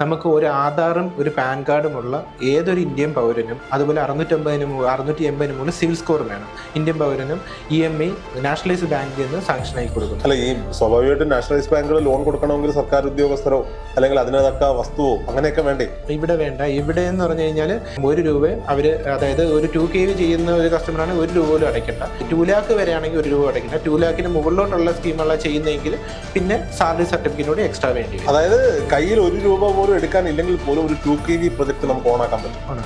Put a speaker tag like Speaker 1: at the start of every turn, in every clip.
Speaker 1: നമുക്ക് ഒരു ആധാറും ഒരു പാൻ കാർഡുമുള്ള ഏതൊരു ഇന്ത്യൻ പൗരനും അതുപോലെ അറുന്നൂറ്റമ്പതിന് അറുന്നൂറ്റി എൺപതിന് മുകളിൽ സിവിൽ സ്കോർ വേണം. ഇന്ത്യൻ പൗരനും ഇ എം ഐ നാഷണലൈസ്ഡ് ബാങ്കിൽ നിന്ന് സാങ്ഷൻ ആയി കൊടുക്കും
Speaker 2: അല്ല ഈ സ്വാഭാവികമായിട്ടും നാഷണലൈസ് ബാങ്കുകൾ ലോൺ കൊടുക്കണമെങ്കിൽ സർക്കാർ ഉദ്യോഗസ്ഥരോ അല്ലെങ്കിൽ അതിനകത്ത വസ്തുവോ അങ്ങനെയൊക്കെ വേണ്ടേ?
Speaker 1: ഇവിടെ വേണ്ട. ഇവിടെ എന്ന് പറഞ്ഞു കഴിഞ്ഞാൽ ഒരു രൂപ അവർ അതായത് ഒരു ടു കെ വി ചെയ്യുന്ന ഒരു കസ്റ്റമറാണ് ഒരു രൂപ പോലും അടയ്ക്കണ്ട. ടു ലാക്ക് വരെയാണെങ്കിൽ ഒരു രൂപ അടയ്ക്കണ്ട. ടു ലാക്കിന് മുകളിലോട്ടുള്ള സ്കീമുള്ള ചെയ്യുന്നതെങ്കിൽ പിന്നെ സാലറി സർട്ടിഫിക്കറ്റിനോട് എക്സ്ട്രാ വേണ്ടി
Speaker 2: അതായത് കയ്യിൽ ഒരു രൂപ പോലും എടുക്കാനില്ലെങ്കിൽ പോലും ഒരു ടു കെ വി പ്രൊജക്ട് നമുക്ക് ഓണാക്കാൻ പറ്റും
Speaker 1: ആണ്.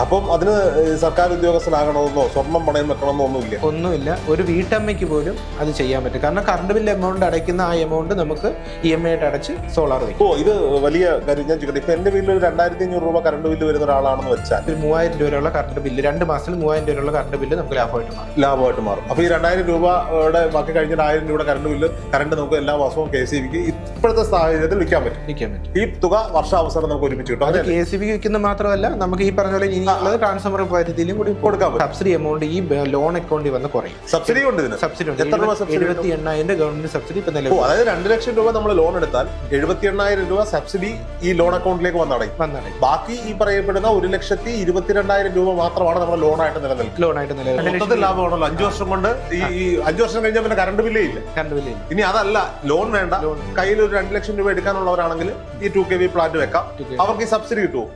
Speaker 2: അപ്പം അതിന് സർക്കാർ ഉദ്യോഗസ്ഥനാകണമെന്നോ സ്വർണം പണയം വെക്കണമെന്നോ ഒന്നുമില്ല.
Speaker 1: ഒന്നുമില്ല. ഒരു വീട്ടമ്മയ്ക്ക് പോലും അത് ചെയ്യാൻ പറ്റും. കാരണം കറണ്ട് ബില്ല് എമൗണ്ട് അടയ്ക്കുന്ന ആ എമൗണ്ട് നമുക്ക് ഇ എം ഐ ആയിട്ട് അടച്ച് സോളാർ വയ്ക്കും.
Speaker 2: ഓ ഇത് വലിയ കാര്യം ഞാൻ ചോദിക്കട്ടെ. ഇപ്പൊ എന്റെ വീട്ടിൽ ഒരു രണ്ടായിരത്തി അഞ്ഞൂറ് രൂപ കറണ്ട് ബില്ല് വരുന്ന ഒരാളാണെന്ന് വെച്ചാൽ
Speaker 1: ഒരു മൂവായിരം രൂപയുള്ള കറണ്ട് ബില്ല് രണ്ട് മാസത്തിൽ മൂവായിരം രൂപയുള്ള കറണ്ട് ബില്ല് നമുക്ക് ലാഭമായിട്ട് മാറും.
Speaker 2: ലാഭമായിട്ട് മാറും. അപ്പൊ ഈ രണ്ടായിരം രൂപയുടെ ബാക്കി കഴിഞ്ഞിട്ട് ആയിരം രൂപയുടെ കറണ്ട് ബില്ല് കറണ്ട് നമുക്ക് എല്ലാ മാസവും കെ സി ബിക്ക് ഇപ്പോഴത്തെ സാഹചര്യത്തിൽ വിൽക്കാൻ പറ്റും.
Speaker 1: വിൽക്കാൻ പറ്റും.
Speaker 2: ഈ തുക വർഷാവസാനം നമുക്ക് ഒരുമിച്ച് കിട്ടും.
Speaker 1: അത് കെ സി ബി വിൽക്കുന്നത് മാത്രമല്ല നമുക്ക് ഈ പറഞ്ഞ പോലെ ഇനിയുള്ളത് ട്രാൻസ്ഫർ പരിധിയിലും കൂടി
Speaker 2: കൊടുക്കാൻ പറ്റും.
Speaker 1: സബ്സിഡി എമൗണ്ട് ഈ ലോൺ അക്കൗണ്ടിൽ വന്ന് കുറയും.
Speaker 2: സബ്സിഡി ഉണ്ട് ഇതിന്?
Speaker 1: സബ്സിഡി
Speaker 2: എത്ര രൂപ
Speaker 1: എഴുപത്തി എണ്ണായിരം ഗവൺമെന്റ് സബ്സിഡി ഇപ്പൊ നിലവിൽ
Speaker 2: അതായത് രണ്ട് ലക്ഷം രൂപ നമ്മൾ ലോൺ എടുത്താൽ എഴുപത്തി എണ്ണായിരം രൂപ സബ്സിഡി ഈ ലോൺ അക്കൗണ്ടിലേക്ക് വന്നടയും.
Speaker 1: വന്നടങ്ങി
Speaker 2: ബാക്കി ഈ പറയപ്പെടുന്ന ഒരു ലക്ഷത്തി ഇരുപത്തിരണ്ടായിരം രൂപ മാത്രമാണ് നമ്മുടെ ലോണായിട്ട് നിലനിൽക്കുന്നത്.
Speaker 1: ലോൺ ആയിട്ട് നിലനിൽക്കുന്നത്.
Speaker 2: മൊത്തത്തിൽ ലാഭമാണല്ലോ. അഞ്ചു വർഷം കൊണ്ട് ഈ അഞ്ചു വർഷം കഴിഞ്ഞാൽ പിന്നെ കറണ്ട് ബില്ലേ ഇല്ല.
Speaker 1: കറണ്ട് ബില്ല്
Speaker 2: ഇനി അതല്ല ലോൺ വേണ്ട.
Speaker 1: ലോൺ
Speaker 2: കയ്യിൽ ഒരു രണ്ട് ലക്ഷം രൂപ എടുക്കാനുള്ളവരാണെങ്കിൽ ഈ ടു കെ വി പ്ലാന്റ് വെക്കാം. അവർക്ക് ഈ സബ്സിഡി കിട്ടുമോ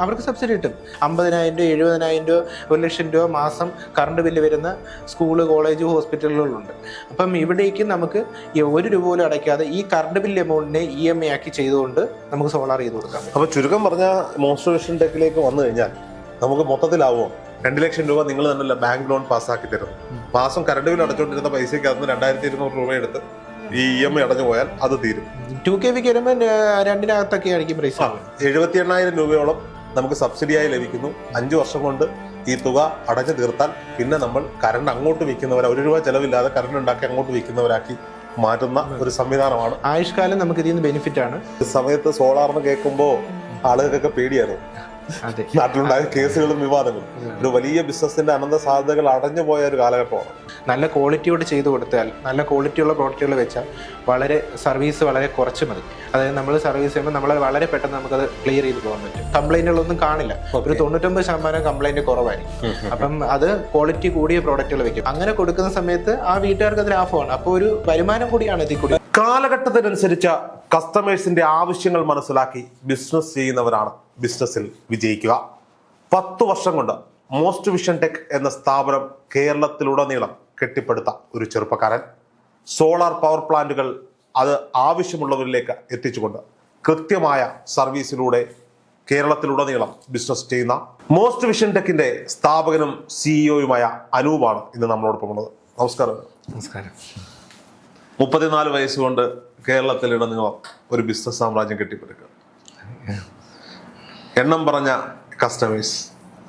Speaker 1: അവർക്ക് സബ്സിഡി കിട്ടും. അമ്പതിനായിരം രൂപ എഴുപതിനായിരം രൂപ ഒരു ലക്ഷം രൂപ മാസം കറണ്ട് ബില്ല് വരുന്ന സ്കൂൾ കോളേജ് ഹോസ്പിറ്റലുകളുണ്ട് അപ്പം ഇവിടേക്ക് നമുക്ക് ഒരു രൂപ പോലും അടയ്ക്കാതെ ഈ കറണ്ട് ബില്ല് എമൗണ്ടിനെ ഇ എം ഐ ആക്കി ചെയ്തുകൊണ്ട് നമുക്ക് സോളാർ ചെയ്ത് കൊടുക്കാം.
Speaker 2: അപ്പൊ ചുരുക്കം പറഞ്ഞ മോൺസ്ട്രേഷൻ ടെക്കിലേക്ക് വന്നു കഴിഞ്ഞാൽ നമുക്ക് മൊത്തത്തിലാവോ രണ്ട് ലക്ഷം രൂപ നിങ്ങൾ തന്നെ ബാങ്ക് ലോൺ പാസ്സാക്കി തരുന്നു മാസം കറണ്ട് ബില്ല് അടച്ചുകൊണ്ടിരുന്ന പൈസയ്ക്ക് അന്ന് രണ്ടായിരത്തി ഇരുന്നൂറ് രൂപ എടുത്ത് ഈ ഇ എം ഐ അടഞ്ഞു പോയാൽ അത് തീരും.
Speaker 1: ടു കെ വിക്ക് വരുമ്പോൾ രണ്ടിനകത്തൊക്കെ ആയിരിക്കും പ്രൈസ്
Speaker 2: എഴുപത്തി എണ്ണായിരം രൂപയോളം നമുക്ക് സബ്സിഡിയായി ലഭിക്കുന്നു. അഞ്ചു വർഷം കൊണ്ട് ഈ തുക അടഞ്ഞു തീർത്താൽ പിന്നെ നമ്മൾ കറണ്ട് അങ്ങോട്ട് വിൽക്കുന്നവരെ ഒരു രൂപ ചിലവില്ലാതെ കറണ്ട് ഉണ്ടാക്കി അങ്ങോട്ട് വിൽക്കുന്നവരാക്കി മാറ്റുന്ന ഒരു സംവിധാനമാണ്.
Speaker 1: ആയുഷ്കാലം നമുക്ക് ഇതിൽ നിന്ന് ബെനിഫിറ്റ് ആണ്.
Speaker 2: സമയത്ത് സോളാറിന് കേൾക്കുമ്പോൾ ആളുകൾക്കൊക്കെ പേടിയായിരുന്നു
Speaker 1: അതെ
Speaker 2: നാട്ടിലുണ്ടായ കേസുകളും വിവാദങ്ങളും. ഒരു വലിയ ബിസിനസിന്റെ അനന്ത സാധ്യതകൾ അടഞ്ഞു പോയ ഒരു കാലഘട്ടമാണ്.
Speaker 1: നല്ല ക്വാളിറ്റിയോട് ചെയ്തു കൊടുത്താൽ നല്ല ക്വാളിറ്റിയുള്ള പ്രോഡക്റ്റുകൾ വെച്ചാൽ വളരെ സർവീസ് വളരെ കുറച്ച് മതി. അതായത് നമ്മൾ സർവീസ് ചെയ്യുമ്പോൾ നമ്മൾ വളരെ പെട്ടെന്ന് നമുക്കത് ക്ലിയർ ചെയ്ത് പോകാൻ പറ്റും. കംപ്ലൈന്റുകളൊന്നും കാണില്ല. ഒരു തൊണ്ണൂറ്റൊമ്പത് ശതമാനം കംപ്ലൈന്റ് കുറവായിരിക്കും. അപ്പം അത് ക്വാളിറ്റി കൂടിയ പ്രോഡക്റ്റുകൾ വെക്കും. അങ്ങനെ കൊടുക്കുന്ന സമയത്ത് ആ വീട്ടുകാർക്ക് അത് ലാഭമാണ് അപ്പോൾ ഒരു വരുമാനം കൂടിയാണ് ഇതിൽ കൂടി
Speaker 2: കാലഘട്ടത്തിനനുസരിച്ച കസ്റ്റമേഴ്സിന്റെ ആവശ്യങ്ങൾ മനസ്സിലാക്കി ബിസിനസ് ചെയ്യുന്നവരാണ് ബിസിനസ്സിൽ വിജയിക്കുക. പത്തു വർഷം കൊണ്ട് മോസ്റ്റ് വിഷൻ ടെക് എന്ന സ്ഥാപനം കേരളത്തിലുടനീളം കെട്ടിപ്പടുത്ത ഒരു ചെറുപ്പക്കാരൻ. സോളാർ പവർ പ്ലാന്റുകൾ അത് ആവശ്യമുള്ളവരിലേക്ക് എത്തിച്ചുകൊണ്ട് കൃത്യമായ സർവീസിലൂടെ കേരളത്തിലുടനീളം ബിസിനസ് ചെയ്യുന്ന മോസ്റ്റ് വിഷൻ ടെക്കിന്റെ സ്ഥാപകനും സിഇഒയുമായ അനൂപാണ് ഇന്ന് നമ്മളോടൊപ്പം ഉള്ളത്. നമസ്കാരം.
Speaker 1: നമസ്കാരം.
Speaker 2: മുപ്പത്തിനാല് വയസ്സുകൊണ്ട് കേരളത്തിലിടനീളം ഒരു ബിസിനസ് സാമ്രാജ്യം കെട്ടിപ്പടുക്കുക. എണ്ണം പറഞ്ഞ കസ്റ്റമേഴ്സ്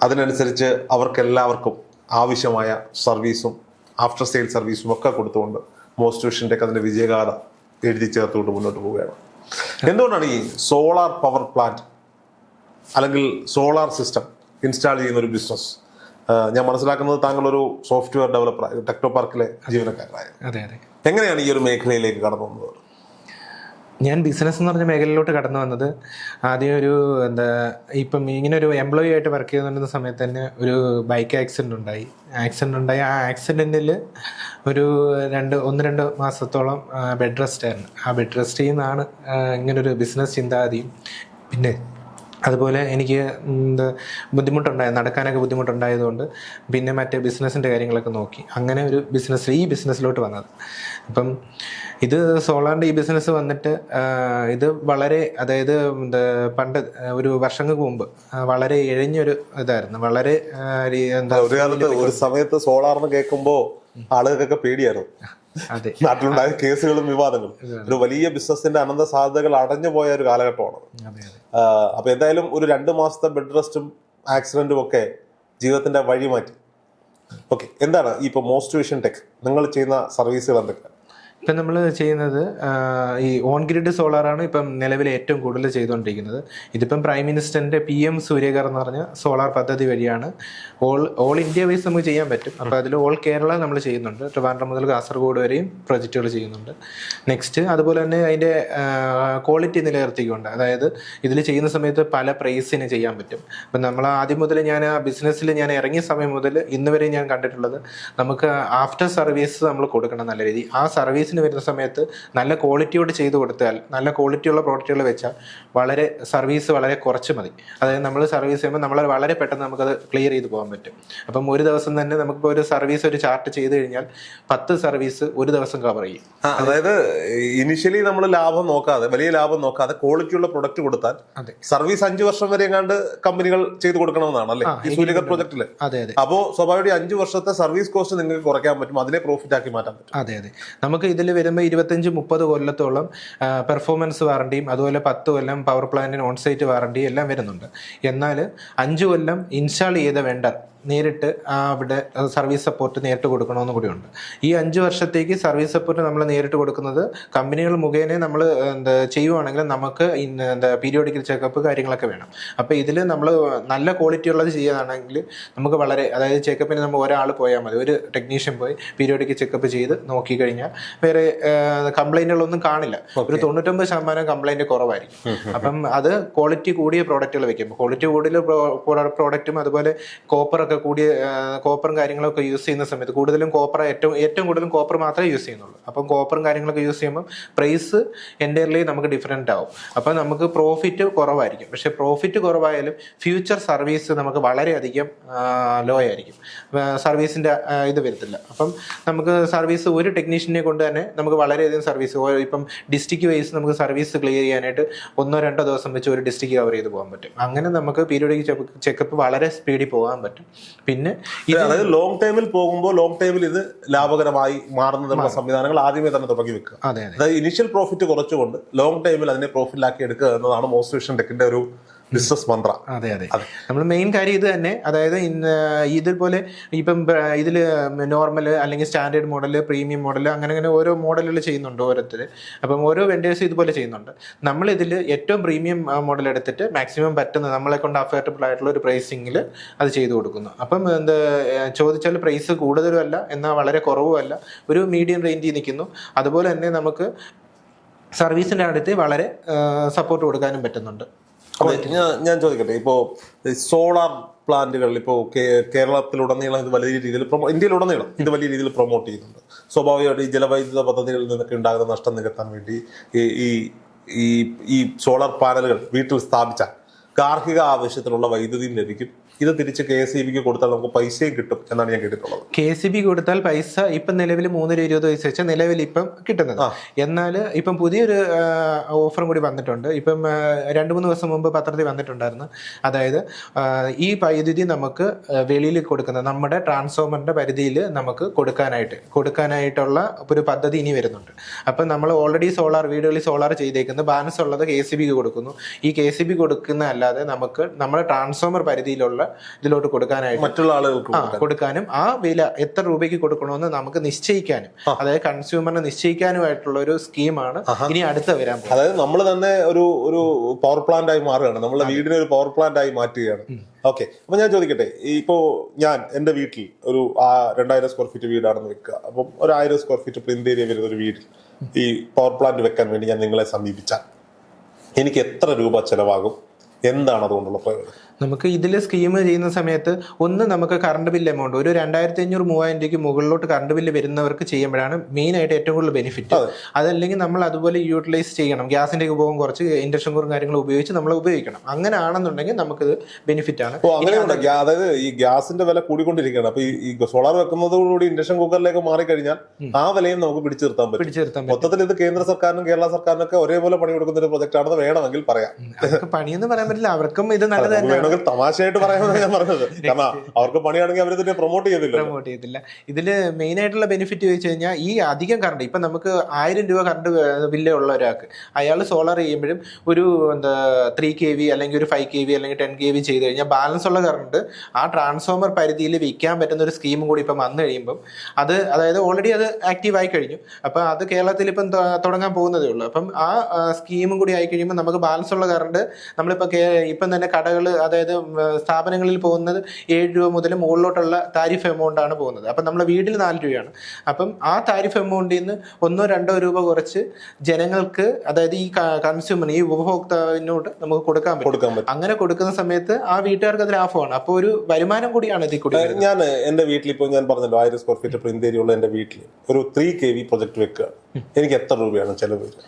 Speaker 2: അതിനനുസരിച്ച് അവർക്കെല്ലാവർക്കും ആവശ്യമായ സർവീസും ആഫ്റ്റർ സെയിൽ സർവീസും ഒക്കെ കൊടുത്തുകൊണ്ട് മോസ്റ്റ് അതിന്റെ വിജയഗാഥ എഴുതി ചേർത്തുകൊണ്ട് മുന്നോട്ട് പോവുകയാണ്. എന്തുകൊണ്ടാണ് ഈ സോളാർ പവർ പ്ലാന്റ് അല്ലെങ്കിൽ സോളാർ സിസ്റ്റം ഇൻസ്റ്റാൾ ചെയ്യുന്ന ഒരു ബിസിനസ് ഞാൻ മനസ്സിലാക്കുന്നത് താങ്കൾ ഒരു സോഫ്റ്റ്വെയർ ഡെവലപ്പർ ടെക്നോ പാർക്കിലെ ജീവനക്കാരനായിരുന്നു
Speaker 1: അതെ അതെ.
Speaker 2: എങ്ങനെയാണ് ഈ ഒരു മേഖലയിലേക്ക് കടന്നു വന്നത്
Speaker 1: ഞാൻ ബിസിനസ് എന്ന് പറഞ്ഞ മേഖലയിലോട്ട് കടന്നു വന്നത് ആദ്യം ഒരു എന്താ ഇപ്പം ഇങ്ങനെ ഒരു എംപ്ലോയി ആയിട്ട് വർക്ക് ചെയ്തുകൊണ്ടിരുന്ന സമയത്ത് തന്നെ ഒരു ബൈക്ക് ആക്സിഡന്റ് ഉണ്ടായി. ആക്സിഡന്റ് ഉണ്ടായി. ആ ആക്സിഡന്റിൽ ഒരു രണ്ട് ഒന്ന് രണ്ട് മാസത്തോളം ബെഡ് റെസ്റ്റ് ആയിരുന്നു. ആ ബെഡ് റെസ്റ്റിൽ നിന്നാണ് ഇങ്ങനൊരു ബിസിനസ് ചിന്താഗതിയും. പിന്നെ അതുപോലെ എനിക്ക് എന്താ ബുദ്ധിമുട്ടുണ്ടായി നടക്കാനൊക്കെ ബുദ്ധിമുട്ടുണ്ടായതുകൊണ്ട് പിന്നെ മറ്റേ ബിസിനസ്സിന്റെ കാര്യങ്ങളൊക്കെ നോക്കി. അങ്ങനെ ഒരു ബിസിനസ് ഈ ബിസിനസ്സിലോട്ട് വന്നത്. അപ്പം ഇത് സോളാറിന്റെ ഈ ബിസിനസ് വന്നിട്ട് ഇത് വളരെ അതായത് എന്താ പണ്ട് ഒരു വർഷങ്ങൾക്ക് മുമ്പ് വളരെ ഇഴഞ്ഞൊരു ഇതായിരുന്നു. വളരെ എന്താ
Speaker 2: ഒരു കാലത്ത് ഒരു സമയത്ത് സോളാർന്ന് കേൾക്കുമ്പോ ആളുകൾക്കൊക്കെ പേടിയായിരുന്നു.
Speaker 1: അതെ.
Speaker 2: നാട്ടിലുണ്ടായ കേസുകളും വിവാദങ്ങളും. ഒരു വലിയ ബിസിനസിന്റെ അനന്ത സാധ്യതകൾ അടഞ്ഞു പോയ ഒരു കാലഘട്ടമാണ്
Speaker 1: അതെ അതെ
Speaker 2: അപ്പൊ എന്തായാലും ഒരു രണ്ട് മാസത്തെ ബെഡ് റെസ്റ്റും ആക്സിഡന്റും ഒക്കെ ജീവിതത്തിന്റെ വഴി മാറ്റി ഓക്കെ എന്താണ് ഇപ്പൊ മോസ്റ്റ് വിഷൻ ടെക് നിങ്ങൾ ചെയ്യുന്ന സർവീസുകൾ എന്തൊക്കെയാണ്
Speaker 1: ഇപ്പം നമ്മൾ ചെയ്യുന്നത് ഈ ഓൺ ഗ്രിഡ് സോളാറാണ് ഇപ്പം നിലവിൽ ഏറ്റവും കൂടുതൽ ചെയ്തുകൊണ്ടിരിക്കുന്നത്. ഇതിപ്പം പ്രൈം മിനിസ്റ്ററിന്റെ പി എം സൂര്യകർ എന്ന് പറഞ്ഞ സോളാർ പദ്ധതി വഴിയാണ് ഓൾ ഓൾ ഇന്ത്യ വൈസ് നമുക്ക് ചെയ്യാൻ പറ്റും. അപ്പോൾ അതിൽ ഓൾ കേരള നമ്മൾ ചെയ്യുന്നുണ്ട്. ട്രിവാൻഡ്രം മുതൽ കാസർഗോഡ് വരെയും പ്രൊജക്റ്റുകൾ ചെയ്യുന്നുണ്ട്. നെക്സ്റ്റ് അതുപോലെ തന്നെ അതിന്റെ ക്വാളിറ്റി നിലനിർത്തിക്കൊണ്ട് അതായത് ഇതിൽ ചെയ്യുന്ന സമയത്ത് പല പ്രൈസിന് ചെയ്യാൻ പറ്റും. അപ്പം നമ്മൾ ആദ്യം മുതൽ ഞാൻ ആ ബിസിനസ്സിൽ ഞാൻ ഇറങ്ങിയ സമയം മുതൽ ഇന്ന് വരെ ഞാൻ കണ്ടിട്ടുള്ളത് നമുക്ക് ആഫ്റ്റർ സർവീസ് നമ്മൾ കൊടുക്കണം നല്ല രീതി. ആ സർവീസിന് വരുന്ന സമയത്ത് നല്ല ക്വാളിറ്റിയോട് ചെയ്തു കൊടുത്താൽ നല്ല ക്വാളിറ്റിയുള്ള പ്രോഡക്റ്റുകൾ വെച്ചാൽ വളരെ സർവീസ് വളരെ കുറച്ച് മതി. അതായത് നമ്മൾ സർവീസ് ചെയ്യുമ്പോൾ നമ്മൾ വളരെ പെട്ടെന്ന് നമുക്കത് ക്ലിയർ ചെയ്ത് പോകാൻ പറ്റും. അപ്പം ഒരു ദിവസം തന്നെ നമുക്കിപ്പോൾ ഒരു സർവീസ് ഒരു ചാർട്ട് ചെയ്ത് കഴിഞ്ഞാൽ പത്ത് സർവീസ് ഒരു ദിവസം കവർ ചെയ്യും.
Speaker 2: അതായത് ഇനിഷ്യലി നമ്മൾ ലാഭം നോക്കാതെ വലിയ ലാഭം നോക്കാതെ ക്വാളിറ്റിയുള്ള പ്രൊഡക്റ്റ് കൊടുത്താൽ
Speaker 1: അതെ.
Speaker 2: സർവീസ് അഞ്ചു വർഷം വരെ എങ്ങാണ്ട് കമ്പനികൾ ചെയ്തു കൊടുക്കണമെന്നാണ് അല്ലേ? ഈ
Speaker 1: അതെ അതെ.
Speaker 2: അപ്പോ സ്വാഭാവിക അഞ്ചു വർഷത്തെ സർവീസ് കോസ്റ്റ് നിങ്ങൾക്ക് കുറയ്ക്കാൻ പറ്റും അതിനെ പ്രോഫിറ്റ് ആക്കി മാറ്റാൻ പറ്റും.
Speaker 1: അതെ അതെ. നമുക്ക് ഇതിൽ വരുമ്പോൾ ഇരുപത്തഞ്ച് മുപ്പത് കൊല്ലത്തോളം പെർഫോമൻസ് വാറണ്ടിയും അതുപോലെ പത്ത് കൊല്ലം പവർ പ്ലാന്റിന് ഓൺസൈറ്റ് വാറണ്ടി എല്ലാം വരുന്നുണ്ട്. എന്നാൽ അഞ്ച് കൊല്ലം ഇൻസ്റ്റാൾ ചെയ്ത വെണ്ടർ നേരിട്ട് ആ അവിടെ സർവീസ് സപ്പോർട്ട് നേരിട്ട് കൊടുക്കണമെന്ന് കൂടിയുണ്ട് ഈ അഞ്ച് വർഷത്തേക്ക് സർവീസ് സപ്പോർട്ട് നമ്മൾ നേരിട്ട് കൊടുക്കുന്നത് കമ്പനികൾ മുഖേന നമ്മൾ എന്താ ചെയ്യുവാണെങ്കിൽ നമുക്ക് എന്താ പീരിയോഡിക്കൽ ചെക്കപ്പ് കാര്യങ്ങളൊക്കെ വേണം. അപ്പോൾ ഇതിൽ നമ്മൾ നല്ല ക്വാളിറ്റി ഉള്ളത് ചെയ്യുകയാണെങ്കിൽ നമുക്ക് വളരെ അതായത് ചെക്കപ്പിന് നമ്മൾ ഒരാൾ പോയാൽ മതി. ഒരു ടെക്നീഷ്യൻ പോയി പീരിയോഡിക്കൽ ചെക്കപ്പ് ചെയ്ത് നോക്കി കഴിഞ്ഞാൽ വേറെ കംപ്ലൈന്റുകളൊന്നും കാണില്ല. ഒരു തൊണ്ണൂറ്റൊമ്പത് ശതമാനം കംപ്ലൈന്റ് കുറവായിരിക്കും. അപ്പം അത് ക്വാളിറ്റി കൂടിയ പ്രോഡക്റ്റുകൾ വെക്കും ക്വാളിറ്റി കൂടിയ പ്രോഡക്റ്റും അതുപോലെ കോപ്പറൊക്കെ കൂടിയ കോപ്പറും കാര്യങ്ങളൊക്കെ യൂസ് ചെയ്യുന്ന സമയത്ത് കൂടുതലും കോപ്പർ ഏറ്റവും ഏറ്റവും കൂടുതലും കോപ്പർ മാത്രമേ യൂസ് ചെയ്യുന്നുള്ളൂ. അപ്പം കോപ്പറും കാര്യങ്ങളൊക്കെ യൂസ് ചെയ്യുമ്പോൾ പ്രൈസ് എന്റയർലി നമുക്ക് ഡിഫറെന്റ് ആവും. അപ്പം നമുക്ക് പ്രോഫിറ്റ് കുറവായിരിക്കും. പക്ഷേ പ്രോഫിറ്റ് കുറവായാലും ഫ്യൂച്ചർ സർവീസ് നമുക്ക് വളരെയധികം ലോ ആയിരിക്കും. സർവീസിന്റെ ഇത് വരത്തില്ല. അപ്പം നമുക്ക് സർവീസ് ഒരു ടെക്നീഷ്യനെ കൊണ്ട് തന്നെ നമുക്ക് വളരെയധികം സർവീസ് ഇപ്പം ഡിസ്ട്രിക്ട് വൈസ് നമുക്ക് സർവീസ് ക്ലിയർ ചെയ്യാനായിട്ട് ഒന്നോ രണ്ടോ ദിവസം വെച്ച് ഒരു ഡിസ്ട്രിക്ട് കവർ ചെയ്ത് പോകാൻ പറ്റും. അങ്ങനെ നമുക്ക് പീരിയോഡിക് ചെക്കപ്പ് വളരെ സ്പീഡിൽ പോകാൻ പറ്റും. പിന്നെ
Speaker 2: അതായത് ലോങ് ടൈമിൽ പോകുമ്പോൾ ലോങ് ടൈമിൽ ഇത് ലാഭകരമായി മാറുന്നതിനുള്ള സംവിധാനങ്ങൾ ആദ്യമേ തന്നെ തുടങ്ങി വെക്കുക.
Speaker 1: അതെ അതെ.
Speaker 2: അതായത് ഇനിഷ്യൽ പ്രോഫിറ്റ് കുറച്ചുകൊണ്ട് ലോങ് ടൈമിൽ അതിനെ പ്രോഫിറ്റിലാക്കി എടുക്കുക എന്നതാണ് മോസ്റ്റ് ടെക്കിന്റെ ഒരു ബിസിനസ് മന്ത്ര.
Speaker 1: അതെ അതെ. നമ്മൾ മെയിൻ കാര്യം ഇത് തന്നെ. അതായത് ഇതുപോലെ ഇപ്പം ഇതിൽ നോർമൽ അല്ലെങ്കിൽ സ്റ്റാൻഡേർഡ് മോഡൽ പ്രീമിയം മോഡൽ അങ്ങനെ അങ്ങനെ ഓരോ മോഡലുകൾ ചെയ്യുന്നുണ്ട് ഓരോരുത്തർ അപ്പം ഓരോ വെൻഡേഴ്സ് ഇതുപോലെ ചെയ്യുന്നുണ്ട്. നമ്മൾ ഇതിൽ ഏറ്റവും പ്രീമിയം മോഡൽ എടുത്തിട്ട് മാക്സിമം പറ്റുന്ന നമ്മളെ കൊണ്ട് അഫോർഡബിൾ ആയിട്ടുള്ള ഒരു പ്രൈസിങ്ങിൽ അത് ചെയ്തു കൊടുക്കുന്നു. അപ്പം എന്താ ചോദിച്ചാൽ പ്രൈസ് കൂടുതലും അല്ല എന്നാൽ വളരെ കുറവുമല്ല. ഒരു മീഡിയം റേഞ്ചിൽ നിൽക്കുന്നു. അതുപോലെ തന്നെ നമുക്ക് സർവീസിന്റെ അടുത്ത് വളരെ സപ്പോർട്ട് കൊടുക്കാനും പറ്റുന്നുണ്ട്.
Speaker 2: ഞാൻ ഞാൻ ചോദിക്കട്ടെ ഇപ്പോ സോളാർ പ്ലാന്റുകൾ ഇപ്പോ കേരളത്തിലുടനീളം ഇത് വലിയ രീതിയിൽ പ്രൊമോ ഇന്ത്യയിലുടനീളം ഇത് വലിയ രീതിയിൽ പ്രൊമോട്ട് ചെയ്യുന്നുണ്ട്. സ്വാഭാവികമായിട്ട് ഈ ജലവൈദ്യുത പദ്ധതികളിൽ നിന്നൊക്കെ ഉണ്ടാകുന്ന നഷ്ടം നികത്താൻ വേണ്ടി ഈ ഈ- ഈ ഈ സോളാർ പാനലുകൾ വീട്ടിൽ സ്ഥാപിച്ചാൽ ഗാർഹിക ആവശ്യത്തിനുള്ള വൈദ്യുതിയും ലഭിക്കും. ഇത് തിരിച്ച് കെ എസ് ഇ ബിക്ക് കൊടുത്താൽ നമുക്ക് പൈസയും കിട്ടും എന്നാണ് ഞാൻ കേട്ടിട്ടുള്ളത്.
Speaker 1: കെ എസ് ഇ ബി കൊടുത്താൽ പൈസ ഇപ്പം നിലവിൽ മൂന്നര ഇരുപത് പൈസ വെച്ചാൽ നിലവിൽ ഇപ്പം കിട്ടുന്നത്. എന്നാൽ ഇപ്പം പുതിയൊരു ഓഫറും കൂടി വന്നിട്ടുണ്ട്. ഇപ്പം രണ്ട് മൂന്ന് ദിവസം മുമ്പ് പത്രത്തിൽ വന്നിട്ടുണ്ടായിരുന്നു. അതായത് ഈ വൈദ്യുതി നമുക്ക് വെളിയിൽ കൊടുക്കുന്ന നമ്മുടെ ട്രാൻസ്ഫോമറിന്റെ പരിധിയിൽ നമുക്ക് കൊടുക്കാനായിട്ട് കൊടുക്കാനായിട്ടുള്ള ഒരു പദ്ധതി ഇനി വരുന്നുണ്ട്. അപ്പം നമ്മൾ ഓൾറെഡി സോളാർ വീടുകളിൽ സോളാർ ചെയ്തേക്കുന്നത് ബാലൻസ് ഉള്ളത് കെ സി ബിക്ക് കൊടുക്കുന്നു. ഈ കെ സി ബി കൊടുക്കുന്ന അല്ലാതെ നമുക്ക് നമ്മുടെ ട്രാൻസ്ഫോമർ പരിധിയിലുള്ള ഇതിലോട്ട് കൊടുക്കാനായിട്ട്.
Speaker 2: മറ്റുള്ള ആളുകൾക്ക്
Speaker 1: കൊടുക്കാനും ആ വില എത്ര രൂപയ്ക്ക് കൊടുക്കണമെന്ന് നമുക്ക് നിശ്ചയിക്കാനും. അതായത് കൺസ്യൂമറിനെ നിശ്ചയിക്കാനുമായിട്ടുള്ള ഒരു സ്കീമാണ് ഇനി അടുത്ത വരാൻ
Speaker 2: അതായത് നമ്മൾ തന്നെ ഒരു ഒരു പവർ പ്ലാന്റ് ആയി മാറുകയാണ്. നമ്മളെ വീടിനെ ഒരു പവർ പ്ലാന്റ് ആയി മാറ്റുകയാണ്. ഓക്കെ അപ്പൊ ഞാൻ ചോദിക്കട്ടെ ഇപ്പോ ഞാൻ എന്റെ വീട്ടിൽ ഒരു ആ രണ്ടായിരം സ്ക്വയർ ഫീറ്റ് വീടാണെന്ന് വെക്കുക. അപ്പം ഒരു ആയിരം സ്ക്വയർ ഫീറ്റ് പ്രിന്റ് ഏരിയ വരുന്ന ഒരു വീട് ഈ പവർ പ്ലാന്റ് വെക്കാൻ വേണ്ടി ഞാൻ നിങ്ങളെ സമീപിച്ചാൽ എനിക്ക് എത്ര രൂപ ചെലവാകും? എന്താണ് അതുകൊണ്ടുള്ള പ്രയോജനം?
Speaker 1: നമുക്ക് ഇതിൽ സ്കീം ചെയ്യുന്ന സമയത്ത് ഒന്ന് നമുക്ക് കറണ്ട് ബില്ല് എമൗണ്ട് ഒരു രണ്ടായിരത്തി അഞ്ഞൂറ് മൂവായിരം രൂപയ്ക്ക് മുകളിലോട്ട് കറണ്ട് ബില്ല് വരുന്നവർക്ക് ചെയ്യുമ്പോഴാണ് മെയിൻ ആയിട്ട് ഏറ്റവും കൂടുതൽ ബെനിഫിറ്റ് അതല്ലെങ്കിൽ നമ്മൾ അതുപോലെ യൂട്ടിലൈസ് ചെയ്യണം. ഗ്യാസിന്റെ ഉപയോഗം കുറച്ച് ഇൻഡക്ഷൻ കുറും കാര്യങ്ങൾ ഉപയോഗിച്ച് നമ്മൾ ഉപയോഗിക്കണം. അങ്ങനെ ആണെന്നുണ്ടെങ്കിൽ നമുക്കിത് ബെനിഫിറ്റ് ആണ്.
Speaker 2: അതായത് ഈ ഗ്യാസിന്റെ വില കൂടിക്കൊണ്ടിരിക്കുകയാണ്. അപ്പൊ ഈ- സോളാർ വെക്കുന്നതോടുകൂടി ഇൻഡക്ഷൻ കുക്കറിലേക്ക് മാറിക്കഴിഞ്ഞാൽ ആ വിലയും നമുക്ക് പിടിച്ചു നിർത്താൻ പറ്റും.
Speaker 1: പിടിച്ചു നിർത്താൻ പറ്റും.
Speaker 2: മൊത്തത്തിൽ ഇത് കേന്ദ്ര സർക്കാരിനും കേരള സർക്കാരിനൊക്കെ ഒരേപോലെ പണി കൊടുക്കുന്ന ഒരു പ്രൊജക്ട് ആണെന്ന് വേണമെങ്കിൽ പറയാം.
Speaker 1: പണിയെന്ന് പറയാൻ പറ്റില്ല. അവർക്കും ഇത് നല്ലത്
Speaker 2: വേണമെങ്കിൽ തമാശയായിട്ട് പറയാമെന്ന് ഞാൻ പറഞ്ഞത്. കാരണം അവർക്ക് പണിയാണെങ്കിൽ അവർ തന്നെ പ്രൊമോട്ട് ചെയ്തില്ല
Speaker 1: പ്രൊമോട്ട് ചെയ്തില്ല ഇതിൽ മെയിൻ ആയിട്ടുള്ള ബെനിഫിറ്റ് ചോദിച്ചു കഴിഞ്ഞാൽ ഈ അധികം കറണ്ട് ഇപ്പൊ നമുക്ക് ആയിരം രൂപ കറണ്ട് ബില്ല് ഉള്ള ഒരാൾക്ക് അയാൾ സോളാർ ചെയ്യുമ്പോഴും ഒരു എന്താ ത്രീ കെ വി അല്ലെങ്കിൽ ഒരു ഫൈവ് കെ വി അല്ലെങ്കിൽ ടെൻ കെ വി ചെയ്ത് കഴിഞ്ഞാൽ ബാലൻസ് ഉള്ള കറണ്ട് ആ ട്രാൻസ്ഫോമർ പരിധിയിൽ വിൽക്കാൻ പറ്റുന്ന ഒരു സ്കീമും കൂടി ഇപ്പം വന്നു കഴിയുമ്പം അത് അതായത് ഓൾറെഡി അത് ആക്റ്റീവ് ആയി കഴിഞ്ഞു. അപ്പം അത് കേരളത്തിൽ ഇപ്പം തുടങ്ങാൻ പോകുന്നതേ ഉള്ളൂ. അപ്പം ആ സ്കീമും കൂടി ആയി കഴിയുമ്പോൾ നമുക്ക് ബാലൻസ് ഉള്ള കറണ്ട് നമ്മളിപ്പോൾ ഇപ്പം തന്നെ കടകൾ അതായത് ഉം, സ്ഥാപനങ്ങളിൽ പോകുന്നത് ഏഴ് രൂപ മുതൽ മുകളിലോട്ടുള്ള താരിഫ് എമൗണ്ട് ആണ് പോകുന്നത്. അപ്പം നമ്മളെ വീട്ടിൽ നാല് രൂപയാണ്. അപ്പം ആ താരിഫ് എമൗണ്ടിൽ നിന്ന് ഒന്നോ രണ്ടോ രൂപ കുറച്ച് ജനങ്ങൾക്ക് അതായത് ഈ കൺസ്യൂമറിന് ഈ ഉപഭോക്താവിനോട് നമുക്ക് കൊടുക്കാൻ പറ്റും. അങ്ങനെ കൊടുക്കുന്ന സമയത്ത് ആ വീട്ടുകാർക്ക് അത് ലാഭമാണ്. അപ്പോൾ ഒരു വരുമാനം കൂടിയാണ് ഇതിൽ കൂടി
Speaker 2: ഞാൻ എന്റെ വീട്ടിൽ ഇപ്പോൾ ഞാൻ പറഞ്ഞല്ലോ ആയിരം സ്ക്വയർ ഫീറ്റ് പ്രിന്തേരിയുള്ള എന്റെ വീട്ടിൽ ഒരു ത്രീ കെ വി പ്രൊജക്ട് വെക്കുക എനിക്ക് എത്ര രൂപയാണ് ചിലവ്? വരിക?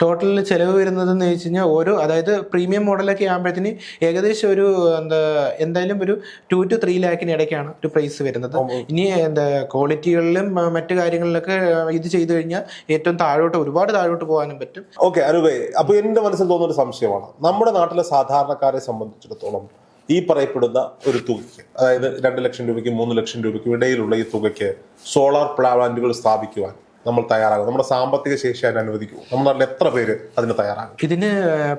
Speaker 1: ടോട്ടൽ ചിലവ് വരുന്നതെന്ന് വെച്ച് കഴിഞ്ഞാൽ ഓരോ അതായത് പ്രീമിയം മോഡലൊക്കെ ആകുമ്പോഴത്തേന് ഏകദേശം ഒരു എന്താ എന്തായാലും ഒരു ടു ടു ത്രീ ലാക്കിന് ഇടയ്ക്കാണ് ഒരു പ്രൈസ് വരുന്നത്. ഇനി എന്താ ക്വാളിറ്റികളിലും മറ്റു കാര്യങ്ങളിലൊക്കെ ഇത് ചെയ്തു കഴിഞ്ഞാൽ ഏറ്റവും താഴോട്ട് ഒരുപാട് താഴോട്ട് പോകാനും പറ്റും.
Speaker 2: ഓക്കെ അരുവേ അപ്പൊ എന്റെ മനസ്സിൽ തോന്നുന്ന ഒരു സംശയമാണ്. നമ്മുടെ നാട്ടിലെ സാധാരണക്കാരെ സംബന്ധിച്ചിടത്തോളം ഈ പറയപ്പെടുന്ന ഒരു തുകയ്ക്ക് അതായത് രണ്ട് ലക്ഷം രൂപയ്ക്ക് മൂന്ന് ലക്ഷം രൂപയ്ക്ക് ഇടയിലുള്ള ഈ തുകയ്ക്ക് സോളാർ പ്ലാന്റുകൾ സ്ഥാപിക്കുവാൻ നമ്മൾ തയ്യാറാകും. നമ്മുടെ സാമ്പത്തിക ശേഷി അതിന് അനുവദിക്കും. നമ്മുടെ നാട്ടിൽ എത്ര പേര് അതിന് തയ്യാറാകും?
Speaker 1: ഇതിന്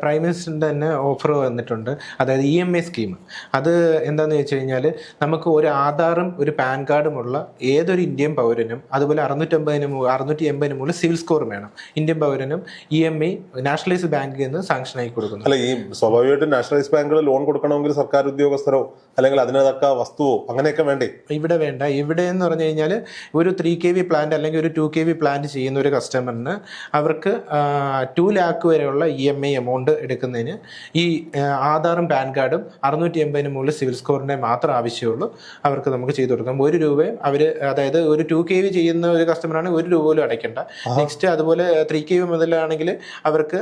Speaker 1: പ്രൈം മിനിസ്റ്ററിന്റെ തന്നെ ഓഫർ വന്നിട്ടുണ്ട്. അതായത് ഇ എം ഐ സ്കീം അത് എന്താന്ന് വെച്ച് കഴിഞ്ഞാൽ നമുക്ക് ഒരു ആധാറും ഒരു പാൻ കാർഡുമുള്ള ഏതൊരു ഇന്ത്യൻ പൗരനും അതുപോലെ അറുന്നൂറ്റമ്പതിന് അറുന്നൂറ്റി എൺപതിന് മുകളിൽ സിവിൽ സ്കോറും വേണം. ഇന്ത്യൻ പൗരനും ഇ എം ഐ നാഷണലൈസ്ഡ് ബാങ്കിൽ നിന്ന് സാങ്ഷൻ ആയി കൊടുക്കുന്നു.
Speaker 2: അല്ല ഈ സ്വാഭാവികമായിട്ടും നാഷണലൈസ്ഡ് ബാങ്കുകൾ ലോൺ കൊടുക്കണമെങ്കിൽ സർക്കാർ ഉദ്യോഗസ്ഥരോ അല്ലെങ്കിൽ അതിനകത്ത വസ്തുവോ അങ്ങനെയൊക്കെ വേണ്ടേ?
Speaker 1: ഇവിടെ വേണ്ട. ഇവിടെ എന്ന് പറഞ്ഞു കഴിഞ്ഞാൽ ഒരു ത്രീ കെ വി പ്ലാന്റ് അല്ലെങ്കിൽ ഒരു ടു കെ വി പ്ലാന്റ് ചെയ്യുന്ന ഒരു കസ്റ്റമറിന് അവർക്ക് ടു ലാക്ക് വരെയുള്ള ഇ എം ഐ എമൗണ്ട് എടുക്കുന്നതിന് ഈ ആധാറും പാൻ കാർഡും അറുന്നൂറ്റി എൺപതിന് മുകളിൽ സിവിൽ സ്കോറിന്റെ മാത്രം ആവശ്യമുള്ളൂ. അവർക്ക് നമുക്ക് ചെയ്തു കൊടുക്കാം. ഒരു രൂപയും അവർ അതായത് ഒരു ടു കെ വി ചെയ്യുന്ന ഒരു കസ്റ്റമറാണ് ഒരു രൂപ പോലും അടയ്ക്കേണ്ട. നെക്സ്റ്റ് അതുപോലെ ത്രീ കെ വി മുതലാണെങ്കിൽ അവർക്ക്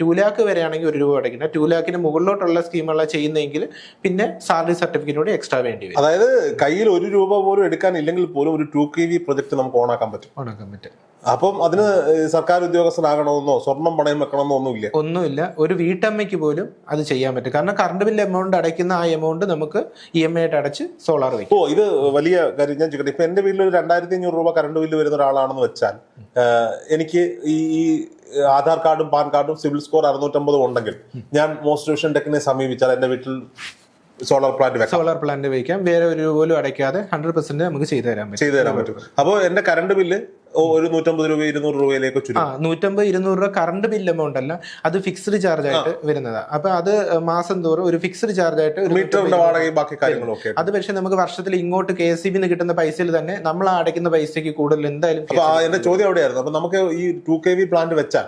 Speaker 1: ടു ലാക്ക് വരെയാണെങ്കിൽ ഒരു രൂപ അടയ്ക്കേണ്ട. ടു ലാക്കിന് മുകളിലോട്ടുള്ള സ്കീമുകളാണ് ചെയ്യുന്നതെങ്കിൽ പിന്നെ സാലറി സർട്ടിഫിക്കറ്റ് കൂടി എക്സ്ട്രാ വേണ്ടി വരും.
Speaker 2: അതായത് കയ്യിൽ ഒരു രൂപ പോലും എടുക്കാൻ ഇല്ലെങ്കിൽ പോലും ഒരു ടു കെ വി പ്രൊജക്ട് നമുക്ക് ഓണാക്കാൻ പറ്റും.
Speaker 1: ഓണാക്കാൻ പറ്റും.
Speaker 2: അപ്പം അതിന് സർക്കാർ ഉദ്യോഗസ്ഥനാകണമെന്നോ സ്വർണം പണയം വെക്കണമെന്നോ ഒന്നുമില്ല.
Speaker 1: ഒന്നുമില്ല. ഒരു വീട്ടമ്മയ്ക്ക് പോലും അത് ചെയ്യാൻ പറ്റും. കാരണം കറണ്ട് ബില്ല് എമൗണ്ട് അടയ്ക്കുന്ന ആ എമൗണ്ട് നമുക്ക് ഇ എം ഐ ആയിട്ട് അടച്ച് സോളാർ വയ്ക്കും
Speaker 2: ഓ ഇത് വലിയ കാര്യം ഞാൻ ചോദിക്കട്ടെ. ഇപ്പൊ എന്റെ വീട്ടിൽ ഒരു രണ്ടായിരത്തി അഞ്ഞൂറ് രൂപ കറണ്ട് ബില്ല് വരുന്ന ഒരാളാണെന്ന് വെച്ചാൽ എനിക്ക് ഈ ആധാർ കാർഡും പാൻ കാർഡും സിവിൽ സ്കോർ അറുന്നൂറ്റമ്പതും ഉണ്ടെങ്കിൽ ഞാൻ മോസ്റ്റ് ടെക്കിനെ സമീപിച്ചാൽ എന്റെ വീട്ടിൽ സോളാർ പ്ലാന്റ് വെക്കാം.
Speaker 1: സോളാർ പ്ലാന്റ് വയ്ക്കാം വേറെ ഒരു പോലും അടയ്ക്കാതെ ഹൺഡ്രഡ് പെർസെന്റ് നമുക്ക് ചെയ്തു തരാൻ പറ്റും.
Speaker 2: ചെയ്തു തരാൻ പറ്റും. അപ്പോൾ എന്റെ കറണ്ട് ബില്ല് ഒരു നൂറ്റമ്പത് രൂപ ഇരുന്നൂറ് രൂപയിലേക്ക്
Speaker 1: ആ നൂറ്റമ്പത് ഇരുന്നൂറ് രൂപ കറണ്ട് ബില്ല് എമൗണ്ട് അല്ല അത് ഫിക്സ്ഡ് ചാർജ് ആയിട്ട് വരുന്നതാണ് അപ്പൊ അത് മാസം തോറും ഒരു ഫിക്സ്ഡ് ചാർജ് ആയിട്ട്
Speaker 2: മീറ്ററിന്റെ വാടകയും ബാക്കി കാര്യങ്ങളും ഒക്കെ
Speaker 1: അത് പക്ഷെ നമുക്ക് വർഷത്തിൽ ഇങ്ങോട്ട് കെ എസ് നിന്ന് കിട്ടുന്ന പൈസയിൽ തന്നെ നമ്മൾ അടയ്ക്കുന്ന പൈസയ്ക്ക് കൂടുതൽ എന്തായാലും
Speaker 2: അപ്പൊ എന്റെ ചോദ്യം അവിടെയായിരുന്നു. അപ്പൊ നമുക്ക് ഈ ടു കെ വി പ്ലാന്റ് വെച്ചാൽ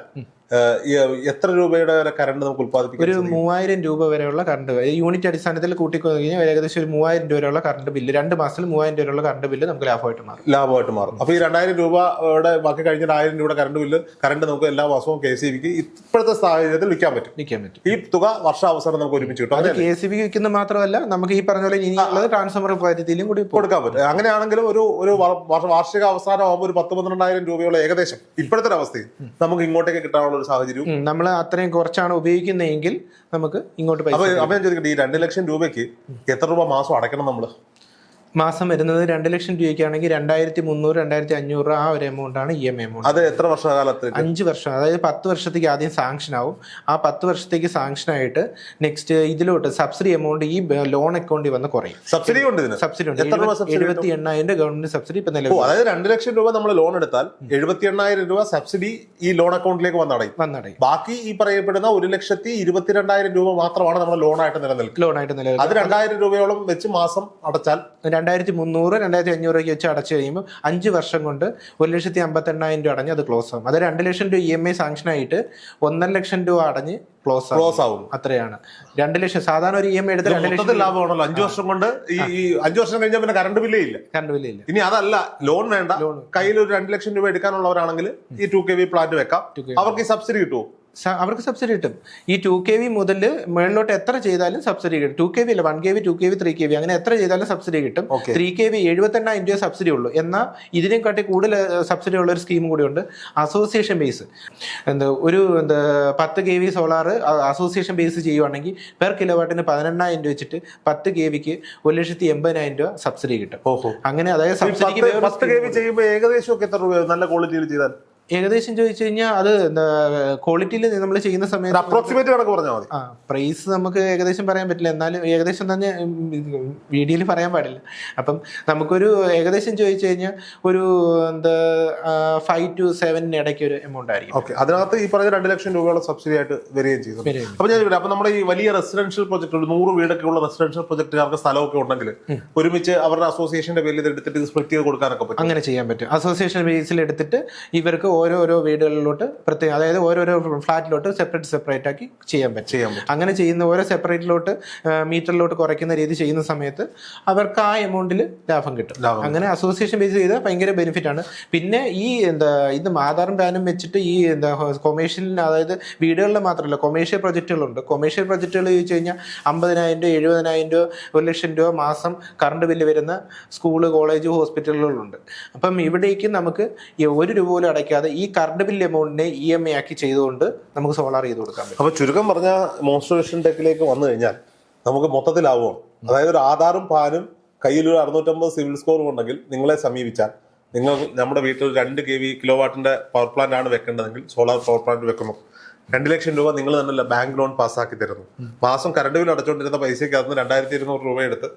Speaker 2: എത്ര രൂപയുടെ വരെ കറണ്ട് നമുക്ക് ഉത്പാദിപ്പിക്കാം
Speaker 1: ഒരു മൂവായിരം രൂപ വരെയുള്ള കറണ്ട് യൂണിറ്റ് അടിസ്ഥാനത്തിൽ കൂട്ടിക്കഴിഞ്ഞാൽ ഏകദേശം ഒരു മൂവായിരം രൂപ വരെയുള്ള കറണ്ട് ബില്ല് രണ്ട് മാസത്തിൽ മൂവായിരം രൂപ വരെയുള്ള കറണ്ട് ബില്ല് നമുക്ക് ലാഭമായിട്ട് മാറും.
Speaker 2: ലാഭമായിട്ട് മാറും. അപ്പൊ ഈ രണ്ടായിരം രൂപയുടെ ബാക്കി കഴിഞ്ഞിട്ട് ആയിരം രൂപയുടെ കറണ്ട് ബില്ല് കറണ്ട് നമുക്ക് എല്ലാ മാസവും കെ സി ബിക്ക് ഇപ്പോഴത്തെ സാഹചര്യത്തിൽ വിൽക്കാൻ പറ്റും.
Speaker 1: നിൽക്കാൻ പറ്റും.
Speaker 2: ഈ തുക വർഷാവസാനം നമുക്ക് ഒരുമിച്ച് കിട്ടും.
Speaker 1: അത് കെ സി ബി വിൽക്കുന്ന മാത്രമല്ല നമുക്ക് ഈ പറഞ്ഞ പോലെ ഇനിയുള്ളത് ട്രാൻസ്ഫർ പരിധിയിലും കൂടി.
Speaker 2: കൊടുക്കാൻ പറ്റും. അങ്ങനെയാണെങ്കിലും ഒരു ഒരു വാർഷിക അവസാനം ആകുമ്പോൾ ഒരു പത്ത് പന്ത്രണ്ടായിരം രൂപയുള്ള ഏകദേശം ഇപ്പോഴത്തെ ഒരു അവസ്ഥയിൽ നമുക്ക് ഇങ്ങോട്ടേക്ക് കിട്ടാനുള്ള ഒരു സാഹചര്യവും
Speaker 1: നമ്മൾ അത്രയും കുറച്ചാണ് ഉപയോഗിക്കുന്നതെങ്കിൽ നമുക്ക് ഇങ്ങോട്ട്
Speaker 2: അപ്പൊ അപ്പൊ ഞാൻ ചോദിക്കട്ടെ ഈ രണ്ട് ലക്ഷം രൂപയ്ക്ക് എത്ര രൂപ മാസം അടയ്ക്കണം നമ്മൾ?
Speaker 1: മാസം വരുന്നത് രണ്ട് ലക്ഷം രൂപയ്ക്കാണെങ്കിൽ രണ്ടായിരത്തി മുന്നൂറ് രണ്ടായിരത്തി അഞ്ഞൂറ് രൂപ ആ ഒരു എമൗണ്ട് ആണ് ഇ എം ഐ എമൗണ്ട്
Speaker 2: അത് എത്ര വർഷകാലത്തേക്ക്?
Speaker 1: അഞ്ച് വർഷം അതായത് പത്ത് വർഷത്തേക്ക് ആദ്യം സാങ്ഷൻ ആവും. ആ പത്ത് വർഷത്തേക്ക് സാങ്ഷൻ ആയിട്ട് നെക്സ്റ്റ് ഇതിലോട്ട് സബ്സിഡി എമൗണ്ട് ഈ ലോൺ അക്കൗണ്ടിൽ വന്ന് കുറയും.
Speaker 2: സബ്സിഡി ഉണ്ട് ഇതിന്.
Speaker 1: സബ്സിഡി ഉണ്ട്. എഴുപത്തി എണ്ണായിരം രൂപ ഗവൺമെന്റ് സബ്സിഡി ഇപ്പൊ നിലവിൽ
Speaker 2: അതായത് രണ്ട് ലക്ഷം രൂപ നമ്മൾ ലോൺ എടുത്താൽ എഴുപത്തി എണ്ണായിരം രൂപ സബ്സിഡി ഈ ലോൺ അക്കൗണ്ടിലേക്ക് വന്നടയും.
Speaker 1: വന്നടയും.
Speaker 2: ബാക്കി ഈ പറയപ്പെടുന്ന ഒരു ലക്ഷത്തി ഇരുപത്തിരണ്ടായിരം രൂപ മാത്രമാണ് നമ്മുടെ ലോണായിട്ട് നിലനിൽക്കുന്നത്.
Speaker 1: ലോണായിട്ട് നിലനിൽക്കുക
Speaker 2: അത് രണ്ടായിരം രൂപയോളം വെച്ച് മാസം അടച്ചാൽ
Speaker 1: രണ്ടായിരത്തി മുന്നൂറ് രണ്ടായിരത്തി അഞ്ഞൂറ് രൂപയ്ക്ക് വെച്ച് അടച്ചു കഴിയുമ്പോൾ അഞ്ച് വർഷം കൊണ്ട് ഒരു ലക്ഷത്തി അമ്പത്തി എണ്ണായിരം രൂപ അടഞ്ഞ് അത് ക്ലോസ് ആകും അത് രണ്ട് ലക്ഷം രൂപ ഇ എം ഐ സാങ്ഷൻ ആയിട്ട് ഒന്നര ലക്ഷം രൂപ അടഞ്ഞ് ക്ലോസ്
Speaker 2: ക്ലോസ് ആവും.
Speaker 1: അത്രയാണ്. രണ്ട് ലക്ഷം സാധാരണ ഒരു ഇ എം ഐ എടുത്ത് രണ്ട് ലക്ഷം
Speaker 2: ലാഭമാണല്ലോ. അഞ്ചു വർഷം കൊണ്ട് ഈ അഞ്ചു വർഷം കഴിഞ്ഞാൽ പിന്നെ കറണ്ട് ബില്ലേ ഇല്ല.
Speaker 1: കറണ്ട് ബില്ല് ഇല്ല.
Speaker 2: ഇനി അതല്ല ലോൺ വേണ്ട. കയ്യിൽ ഒരു രണ്ട് ലക്ഷം രൂപ എടുക്കാനുള്ളവരാണെങ്കിൽ ഈ ടു കെ വി പ്ലാന്റ് വെക്കാം. അവർക്ക് ഈ സബ്സിഡി കിട്ടുമോ
Speaker 1: അവർക്ക് സബ്സിഡി കിട്ടും. ഈ ടു കെ വി മുതൽ മുകളിലോട്ട് എത്ര ചെയ്താലും സബ്സിഡി കിട്ടും. ടു കെ വി അല്ല one K V two K V three K V അങ്ങനെ എത്ര ചെയ്താലും സബ്സിഡി കിട്ടും. ത്രീ കെ വി എഴുപത്തെണ്ണായിരം രൂപ സബ്സിഡി ഉള്ളൂ. എന്നാൽ ഇതിനെക്കാട്ടി കൂടുതൽ സബ്സിഡി ഉള്ള ഒരു സ്കീം കൂടി ഉണ്ട്. അസോസിയേഷൻ ബേസ് എന്താ ഒരു എന്താ പത്ത് K V solar association base ചെയ്യുവാണെങ്കിൽ പെർ കിലോ വാട്ടിന് പതിനെണ്ണായിരം രൂപ വെച്ചിട്ട് പത്ത് കെ വിക്ക് ഒരു ലക്ഷത്തി എൺപതിനായിരം രൂപ സബ്സിഡി കിട്ടും.
Speaker 2: ഓഹോ.
Speaker 1: അങ്ങനെ അതായത്
Speaker 2: സബ്സിഡി ചെയ്യുമ്പോൾ ഏകദേശം ഒക്കെ എത്ര രൂപ നല്ല ക്വാളിറ്റിയിൽ ചെയ്താൽ?
Speaker 1: ഏകദേശം ചോദിച്ചു കഴിഞ്ഞാൽ അത് എന്താ ക്വാളിറ്റിയിൽ നമ്മൾ ചെയ്യുന്ന സമയത്ത്
Speaker 2: അപ്രോക്സിമേറ്റ് കണക്ക് പറഞ്ഞാൽ മതി.
Speaker 1: ആ പ്രൈസ് നമുക്ക് ഏകദേശം പറയാൻ പറ്റില്ല. എന്നാലും ഏകദേശം തന്നെ വീഡിയോയിൽ പറയാൻ പാടില്ല. അപ്പം നമുക്കൊരു ഏകദേശം ചോദിച്ചു കഴിഞ്ഞാൽ ഒരു എന്താ ഫൈവ് ടു സെവനിന് ഇടയ്ക്ക് ഒരു എമൗണ്ട് ആയിരിക്കും.
Speaker 2: ഓക്കെ അതിനകത്ത് ഈ പറഞ്ഞ രണ്ട് ലക്ഷം രൂപയുടെ സബ്സിഡി ആയിട്ട് വരികയും ചെയ്തു. അപ്പൊ ഞാൻ ഇവിടെ അപ്പൊ നമ്മുടെ ഈ വലിയ റെസിഡൻഷ്യൽ പ്രൊജക്ട് ഒരു നൂറ് വീടൊക്കെ ഉള്ള റെസിഡൻഷ്യൽ പ്രൊജക്ടുകാർക്ക് സ്ഥലമൊക്കെ ഉണ്ടെങ്കിൽ ഒരുമിച്ച് അവരുടെ അസോസിയേഷന്റെ പേരിൽ ഇത് എടുത്തിട്ട് സ്പ്ലിറ്റ് ചെയ്ത് കൊടുക്കാനൊക്കെ പറ്റും.
Speaker 1: അങ്ങനെ ചെയ്യാൻ പറ്റും. അസോസിയേഷൻ ബേസിൽ എടുത്തിട്ട് ഇവർക്ക് ഓരോരോ വീടുകളിലോട്ട് പ്രത്യേകം അതായത് ഓരോരോ ഫ്ലാറ്റിലോട്ട് സെപ്പറേറ്റ് സെപ്പറേറ്റ് ആക്കി ചെയ്യാൻ പറ്റും.
Speaker 2: ചെയ്യാൻ പറ്റും.
Speaker 1: അങ്ങനെ ചെയ്യുന്ന ഓരോ സെപ്പറേറ്റിലോട്ട് മീറ്ററിലോട്ട് കുറയ്ക്കുന്ന രീതി ചെയ്യുന്ന സമയത്ത് അവർക്ക് ആ എമൗണ്ടിൽ ലാഭം കിട്ടും. അങ്ങനെ അസോസിയേഷൻ ബേസ് ചെയ്ത് ഭയങ്കര ബെനിഫിറ്റ് ആണ്. പിന്നെ ഈ എന്താ ഇത് ആധാറും പാനും വെച്ചിട്ട് ഈ എന്താ കൊമേഴ്ഷ്യൽ അതായത് വീടുകളിൽ മാത്രമല്ല കൊമേഴ്ഷ്യൽ പ്രൊജക്റ്റുകളുണ്ട് കൊമേഴ്ഷ്യൽ പ്രൊജക്റ്റുകൾ ചോദിച്ചു കഴിഞ്ഞാൽ അമ്പതിനായിരം രൂപ എഴുപതിനായിരം രൂപ ഒരു ലക്ഷം രൂപ മാസം കറണ്ട് ബില്ല് വരുന്ന സ്കൂൾ കോളേജ് ഹോസ്പിറ്റലുകളുണ്ട് അപ്പം ഇവിടേക്ക് നമുക്ക് ഒരു രൂപ പോലും അടയ്ക്കാതെ ഈ കറണ്ട് ബില്ല് എമൗണ്ടിനെ ഇ എം ഐ ആക്കി ചെയ്തുകൊണ്ട് നമുക്ക് സോളാർ ചെയ്ത് കൊടുക്കാൻ പറ്റും.
Speaker 2: അപ്പൊ ചുരുക്കം പറഞ്ഞ മോൺസ്ട്രേഷൻ ടെക്കിലേക്ക് വന്നു കഴിഞ്ഞാൽ നമുക്ക് മൊത്തത്തിലാവുമോ അതായത് ഒരു ആധാറും പാനും കയ്യിൽ ഒരു അറുന്നൂറ്റമ്പത് സിവിൽ സ്കോറും ഉണ്ടെങ്കിൽ നിങ്ങളെ സമീപിച്ചാൽ നിങ്ങൾ നമ്മുടെ വീട്ടിൽ രണ്ട് കെ വി കിലോ വാട്ടിന്റെ പവർ പ്ലാന്റ് ആണ് വെക്കേണ്ടതെങ്കിൽ സോളാർ പവർ പ്ലാന്റ് വെക്കുന്നു രണ്ട് ലക്ഷം രൂപ നിങ്ങൾ തന്നെ ബാങ്ക് ലോൺ പാസ്സാക്കി തരുന്നു മാസം കറണ്ട് ബിൽ അടച്ചുകൊണ്ടിരുന്ന പൈസയ്ക്ക് അകത്ത് രണ്ടായിരത്തി ഇരുന്നൂറ് രൂപ എടുത്ത്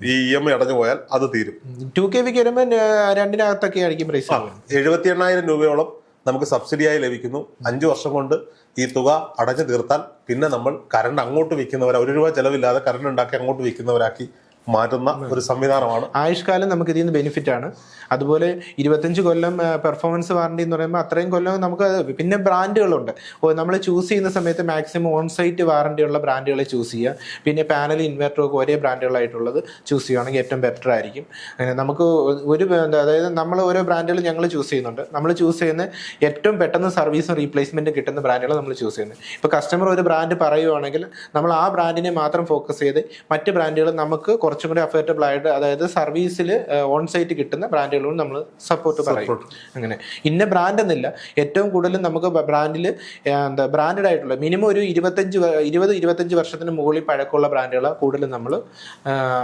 Speaker 2: ഈ ഇ എം ഐ അടഞ്ഞു പോയാൽ അത് തീരും.
Speaker 1: ടു കെ വിക്ക് വരുമ്പോൾ രണ്ടിനകത്തൊക്കെ ആയിരിക്കും പ്രൈസ്
Speaker 2: എഴുപത്തി എണ്ണായിരം രൂപയോളം നമുക്ക് സബ്സിഡിയായി ലഭിക്കുന്നു. അഞ്ചു വർഷം കൊണ്ട് ഈ തുക അടഞ്ഞു തീർത്താൽ പിന്നെ നമ്മൾ കറണ്ട് അങ്ങോട്ട് വിൽക്കുന്നവരെ ഒരു രൂപ ചെലവില്ലാതെ കറണ്ട് ഉണ്ടാക്കി അങ്ങോട്ട് വിൽക്കുന്നവരാക്കി മാറ്റുന്ന ഒരു സംവിധാനമാണ്.
Speaker 1: ആയുഷ്കാലം നമുക്ക് ഇതിൽ നിന്ന് ബെനിഫിറ്റ് ആണ്. അതുപോലെ ഇരുപത്തഞ്ച് കൊല്ലം പെർഫോമൻസ് വാറണ്ടി എന്ന് പറയുമ്പോൾ അത്രയും കൊല്ലം നമുക്ക് പിന്നെ ബ്രാൻഡുകളുണ്ട് നമ്മൾ ചൂസ് ചെയ്യുന്ന സമയത്ത് മാക്സിമം ഓൺ സൈറ്റ് വാറണ്ടിയുള്ള ബ്രാൻഡുകളെ ചൂസ് ചെയ്യുക. പിന്നെ പാനൽ ഇൻവെർട്ടർ ഒക്കെ ഒരേ ബ്രാൻഡുകളായിട്ടുള്ളത് ചൂസ് ചെയ്യുകയാണെങ്കിൽ ഏറ്റവും ബെറ്റർ ആയിരിക്കും. അങ്ങനെ നമുക്ക് ഒരു അതായത് നമ്മൾ ഓരോ ബ്രാൻഡുകൾ ഞങ്ങൾ ചൂസ് ചെയ്യുന്നുണ്ട്. നമ്മൾ ചൂസ് ചെയ്യുന്ന ഏറ്റവും പെട്ടെന്ന് സർവീസും റീപ്ലേസ്മെന്റും കിട്ടുന്ന ബ്രാൻഡുകൾ നമ്മൾ ചൂസ് ചെയ്യുന്നത്. ഇപ്പോൾ കസ്റ്റമർ ഒരു ബ്രാൻഡ് പറയുവാണെങ്കിൽ നമ്മൾ ആ ബ്രാൻഡിനെ മാത്രം ഫോക്കസ് ചെയ്ത് മറ്റ് ബ്രാൻഡുകൾ നമുക്ക് കുറച്ചും കൂടി അഫോർഡബിൾ ആയിട്ട് അതായത് സർവീസിൽ ഓൺ സൈറ്റ് കിട്ടുന്ന ബ്രാൻഡുകളും നമ്മൾ സപ്പോർട്ട് പറയും. അങ്ങനെ. ഇന്ന ബ്രാൻഡ് എന്നില്ല ഏറ്റവും കൂടുതൽ നമുക്ക് ബ്രാൻഡിൽ എന്താ ബ്രാൻഡഡ് ആയിട്ടുള്ള മിനിമം ഒരു ഇരുപത്തഞ്ച് ഇരുപത് ഇരുപത്തഞ്ച് വർഷത്തിന് മുകളിൽ പഴക്കമുള്ള ബ്രാൻഡുകൾ കൂടുതൽ നമ്മൾ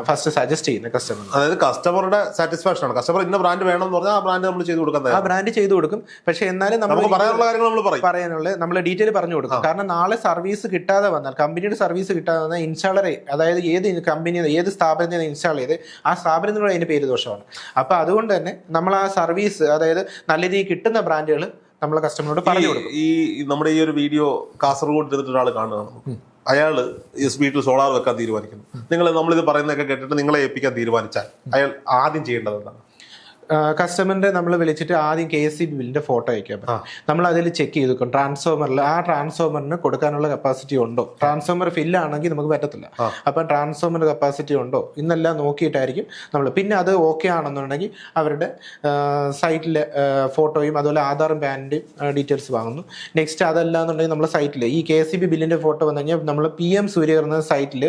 Speaker 1: ഫസ്റ്റ് സജസ്റ്റ് ചെയ്യുന്ന കസ്റ്റമർ
Speaker 2: അതായത് കസ്റ്റമറുടെ സാറ്റിസ്ഫാക്ഷൻ ആണ്. കസ്റ്റമർ ഇന്ന ബ്രാൻഡ് വേണം എന്ന് പറഞ്ഞാൽ ആ ബ്രാൻഡ് നമ്മൾ ചെയ്തു കൊടുക്കുന്നത്
Speaker 1: ആ ബ്രാൻഡ് ചെയ്തു കൊടുക്കും. പക്ഷേ എന്നാലും നമ്മൾ
Speaker 2: നമുക്ക് പറയാനുള്ള കാര്യങ്ങൾ നമ്മൾ പറയും.
Speaker 1: പറയാനുള്ള നമ്മൾ ഡീറ്റെയിൽ പറഞ്ഞു കൊടുക്കും. കാരണം നാളെ സർവീസ് കിട്ടാതെ വന്നാൽ കമ്പനിയുടെ സർവീസ് കിട്ടാതെ വന്നാൽ ഇൻസ്റ്റാളറെ അതായത് ഏത് കമ്പനി ഏത് സ്ഥാപനത്തിൽ ഇൻസ്റ്റാൾ ചെയ്ത് ആ സ്ഥാപനത്തിനോട് അതിന്റെ പേര് ദോഷമാണ്. അപ്പൊ അതുകൊണ്ട് തന്നെ നമ്മൾ ആ സർവീസ് അതായത് നല്ല രീതിയിൽ കിട്ടുന്ന ബ്രാൻഡുകൾ നമ്മൾ കസ്റ്റമറിനോട് പറഞ്ഞു കൊടുക്കും.
Speaker 2: ഈ നമ്മുടെ ഈ ഒരു വീഡിയോ കാസർഗോഡ് എടുത്തിട്ട് ഒരാൾ കാണുകയാണ് അയാൾ വീട്ടിൽ സോളാർ വെക്കാൻ തീരുമാനിക്കുന്നു. നിങ്ങൾ നമ്മളിത് പറയുന്നതൊക്കെ കേട്ടിട്ട് നിങ്ങളെ ഏൽപ്പിക്കാൻ തീരുമാനിച്ചാൽ അയാൾ ആദ്യം ചെയ്യേണ്ടത് എന്താണ്?
Speaker 1: കസ്റ്റമറിന്റെ നമ്മൾ വിളിച്ചിട്ട് ആദ്യം കെ എസ് സി ബില്ലിന്റെ ഫോട്ടോ അയക്കാൻ പറ്റും. നമ്മൾ അതിൽ ചെക്ക് ചെയ്ത് വെക്കും. ട്രാൻസ്ഫോമറിൽ ആ ട്രാൻസ്ഫോമറിന് കൊടുക്കാനുള്ള കപ്പാസിറ്റി ഉണ്ടോ? ട്രാൻസ്ഫോമർ ഫില്ല് ആണെങ്കിൽ നമുക്ക് പറ്റത്തില്ല. അപ്പം ട്രാൻസ്ഫോമർ കപ്പാസിറ്റി ഉണ്ടോ? ഇന്നെല്ലാം നോക്കിയിട്ടായിരിക്കും നമ്മൾ പിന്നെ അത് ഓക്കെ ആണെന്നുണ്ടെങ്കിൽ അവരുടെ സൈറ്റിലെ ഫോട്ടോയും അതുപോലെ ആധാറും പാനിന്റെയും ഡീറ്റെയിൽസ് വാങ്ങുന്നു. നെക്സ്റ്റ് അതല്ല എന്നുണ്ടെങ്കിൽ നമ്മൾ സൈറ്റിൽ ഈ കെ എസ് സി ബി ബില്ലിന്റെ ഫോട്ടോ വന്നു കഴിഞ്ഞാൽ നമ്മൾ പി എം സൂര്യ എന്ന സൈറ്റിൽ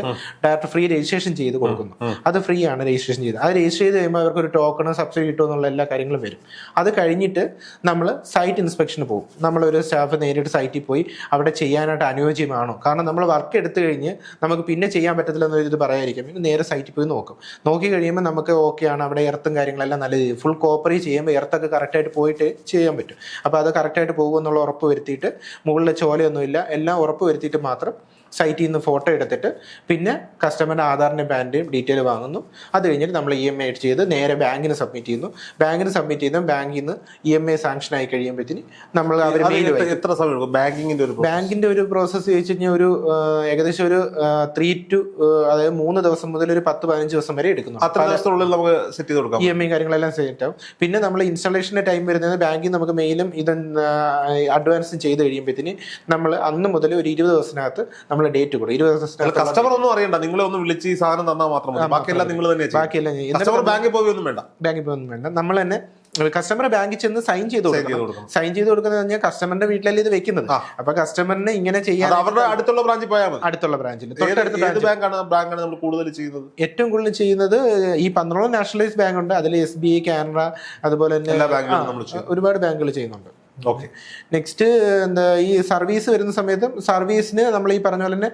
Speaker 1: ഡയറക്റ്റ് ഫ്രീ രജിസ്ട്രേഷൻ ചെയ്ത് കൊടുക്കുന്നു. അത് ഫ്രീ ആണ് രജിസ്ട്രേഷൻ ചെയ്ത്. അത് രജിസ്റ്റർ ചെയ്ത് കഴിയുമ്പോൾ അവർക്ക് ഒരു ടോക്കൺ സബ്സിഡി കിട്ടും എന്നുള്ള എല്ലാ കാര്യങ്ങളും വരും. അത് കഴിഞ്ഞിട്ട് നമ്മൾ സൈറ്റ് ഇൻസ്പെക്ഷന് പോകും നമ്മളൊരു സ്റ്റാഫ് നേരിട്ട് സൈറ്റിൽ പോയി അവിടെ ചെയ്യാനായിട്ട് അനുയോജ്യമാണോ? കാരണം നമ്മൾ വർക്ക് എടുത്തു കഴിഞ്ഞ് നമുക്ക് പിന്നെ ചെയ്യാൻ പറ്റത്തില്ല എന്നൊരു ഇത് പറയായിരിക്കും പിന്നെ നേരെ സൈറ്റിൽ പോയി നോക്കും. നോക്കി കഴിയുമ്പോൾ നമുക്ക് ഓക്കെയാണ് അവിടെ എർത്തും കാര്യങ്ങളെല്ലാം നല്ല രീതിയിൽ ഫുൾ കോപ്പറേറ്റ് ചെയ്യുമ്പോൾ എർത്തൊക്കെ കറക്റ്റായിട്ട് പോയിട്ട് ചെയ്യാൻ പറ്റും. അപ്പോൾ അത് കറക്റ്റായിട്ട് പോകുമെന്നുള്ള ഉറപ്പ് വരുത്തിയിട്ട് മുകളിൽ ചോലയൊന്നുമില്ല. എല്ലാം ഉറപ്പ് വരുത്തിയിട്ട് മാത്രം സൈറ്റിൽ നിന്ന് ഫോട്ടോ എടുത്തിട്ട് പിന്നെ കസ്റ്റമറിന്റെ ആധാറിന്റെ പാന്റെയും ഡീറ്റെയിൽ വാങ്ങുന്നു. അത് കഴിഞ്ഞിട്ട് നമ്മൾ ഇ എം ഐ ചെയ്ത് നേരെ ബാങ്കിന് സബ്മിറ്റ് ചെയ്യുന്നു. ബാങ്കിന് സബ്മിറ്റ് ചെയ്യുന്ന ബാങ്കിൽ നിന്ന് ഇ എം ഐ സാങ്ഷൻ ആയി കഴിയുമ്പോഴത്തേന് നമ്മൾ അവർ മെയിൽ
Speaker 2: എത്ര- സമയം ബാങ്കിങ്ങിന്റെ ഒരു
Speaker 1: ബാങ്കിന്റെ ഒരു പ്രോസസ്സ് ചോദിച്ചു കഴിഞ്ഞാൽ ഒരു ഏകദേശം ഒരു ത്രീ ടു അതായത് മൂന്ന് ദിവസം മുതൽ ഒരു പത്ത് പതിനഞ്ച് ദിവസം വരെ എടുക്കുന്നു.
Speaker 2: അത്ര ദിവസത്തിനുള്ളിൽ നമുക്ക് സെറ്റ് ചെയ്ത് കൊടുക്കാം.
Speaker 1: ഇ എം ഐ കാര്യങ്ങളെല്ലാം സെറ്റ് ആവും. പിന്നെ നമ്മൾ ഇൻസ്റ്റാളേഷന്റെ ടൈം വരുന്നത് ബാങ്കിൽ നമുക്ക് മെയിലും ഇത് അഡ്വാൻസും ചെയ്ത് കഴിയുമ്പോഴത്തേന് നമ്മൾ അന്ന് മുതൽ ഒരു ഇരുപത് ദിവസത്തിനകത്ത് നമ്മൾ ഡേറ്റ് കൊടുക്കും. ഇരുപത്
Speaker 2: കസ്റ്റമർ ഒന്നും അറിയണ്ട. നിങ്ങളെ ഒന്ന് വിളിച്ച് ഈ സാധനം തന്നാൽ മാത്രം മതി. ബാക്കിയെല്ലാം നിങ്ങൾ തന്നെ
Speaker 1: ബാക്കിയെല്ലാം
Speaker 2: കസ്റ്റമർ ബാങ്കിൽ പോയി ഒന്നും വേണ്ട.
Speaker 1: ബാങ്കിൽ പോകുന്നു വേണ്ട. നമ്മൾ തന്നെ കസ്റ്റമറെ ബാങ്കിൽ ചെന്ന് സൈൻ ചെയ്ത്
Speaker 2: കൊടുക്കും
Speaker 1: കൊടുക്കണം. സൈൻ ചെയ്ത് കൊടുക്കുന്നത് പറഞ്ഞാൽ കസ്റ്റമറിന്റെ വീട്ടിലല്ലേ ഇത് വെക്കുന്നത്. അപ്പൊ കസ്റ്റമറിന് ഇങ്ങനെ ചെയ്യാൻ
Speaker 2: അവരുടെ അടുത്തുള്ള ബ്രാഞ്ചിൽ പോയാൽ മതി.
Speaker 1: അടുത്തുള്ള ബ്രാഞ്ചിൽ
Speaker 2: ബാങ്കാണ് ബാങ്കാണ് നമ്മൾ കൂടുതൽ ചെയ്യുന്നത്?
Speaker 1: ഏറ്റവും കൂടുതൽ ചെയ്യുന്നത് ഈ പന്ത്രണ്ടോളം നാഷണലൈസ് ബാങ്ക് ഉണ്ട്. അതിൽ എസ് ബി ഐ കാനറ അതുപോലെ തന്നെ ഒരുപാട് ബാങ്കുകൾ ചെയ്യുന്നുണ്ട്.
Speaker 2: ഓക്കെ
Speaker 1: നെക്സ്റ്റ് എന്താ ഈ സർവീസ് വരുന്ന സമയത്തും സർവീസിന് നമ്മൾ ഈ പറഞ്ഞ പോലെ തന്നെ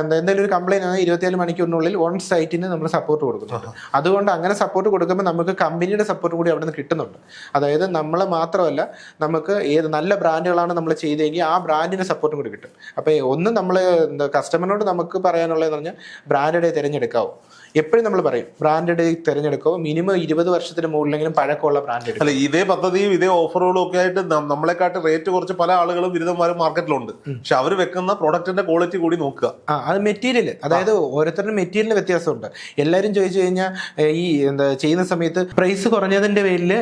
Speaker 1: എന്താ എന്തെങ്കിലും ഒരു കംപ്ലൈന്റ് ആണ് ഇരുപത്തിയേഴ് മണിക്കൂറിനുള്ളിൽ ഓൺ സൈറ്റിന് നമ്മൾ സപ്പോർട്ട് കൊടുക്കുന്നുണ്ട്. അതുകൊണ്ട് അങ്ങനെ സപ്പോർട്ട് കൊടുക്കുമ്പോൾ നമുക്ക് കമ്പനിയുടെ സപ്പോർട്ട് കൂടി അവിടെ നിന്ന് കിട്ടുന്നുണ്ട്. അതായത് നമ്മൾ മാത്രമല്ല നമുക്ക് ഏത് നല്ല ബ്രാൻഡുകളാണ് നമ്മൾ ചെയ്തതെങ്കിൽ ആ ബ്രാൻഡിന്റെ സപ്പോർട്ടും കൂടി കിട്ടും. അപ്പോൾ ഒന്ന് നമ്മൾ എന്താ കസ്റ്റമറിനോട് നമുക്ക് പറയാനുള്ളതെന്ന് പറഞ്ഞാൽ ബ്രാൻഡിനെ തിരഞ്ഞെടുക്കാവോ. എപ്പോഴും നമ്മൾ പറയും ബ്രാൻഡഡ് തിരഞ്ഞെടുക്കുമ്പോൾ മിനിമം ഇരുപത് വർഷത്തിന് മുകളിലെങ്കിലും പഴക്കമുള്ള ബ്രാൻഡ്
Speaker 2: അല്ല ഇതേ പദ്ധതിയും ഇതേ ഓഫറുകളും ഒക്കെ ആയിട്ട് നമ്മളെക്കാട്ട് റേറ്റ് കുറച്ച് പല ആളുകളും ബിരുദന്മാരും മാർക്കറ്റിലുണ്ട് പക്ഷെ അവർ വെക്കുന്ന പ്രോഡക്റ്റിന്റെ ക്വാളിറ്റി കൂടി നോക്കുക.
Speaker 1: ആ അത് മെറ്റീരിയൽ അതായത് ഓരോരുത്തരുടെ മെറ്റീരിയലിന് വ്യത്യാസമുണ്ട്. എല്ലാവരും ചോദിച്ചു കഴിഞ്ഞാൽ ഈ എന്താ ചെയ്യുന്ന സമയത്ത് പ്രൈസ് കുറഞ്ഞതിന്റെ പേരിൽ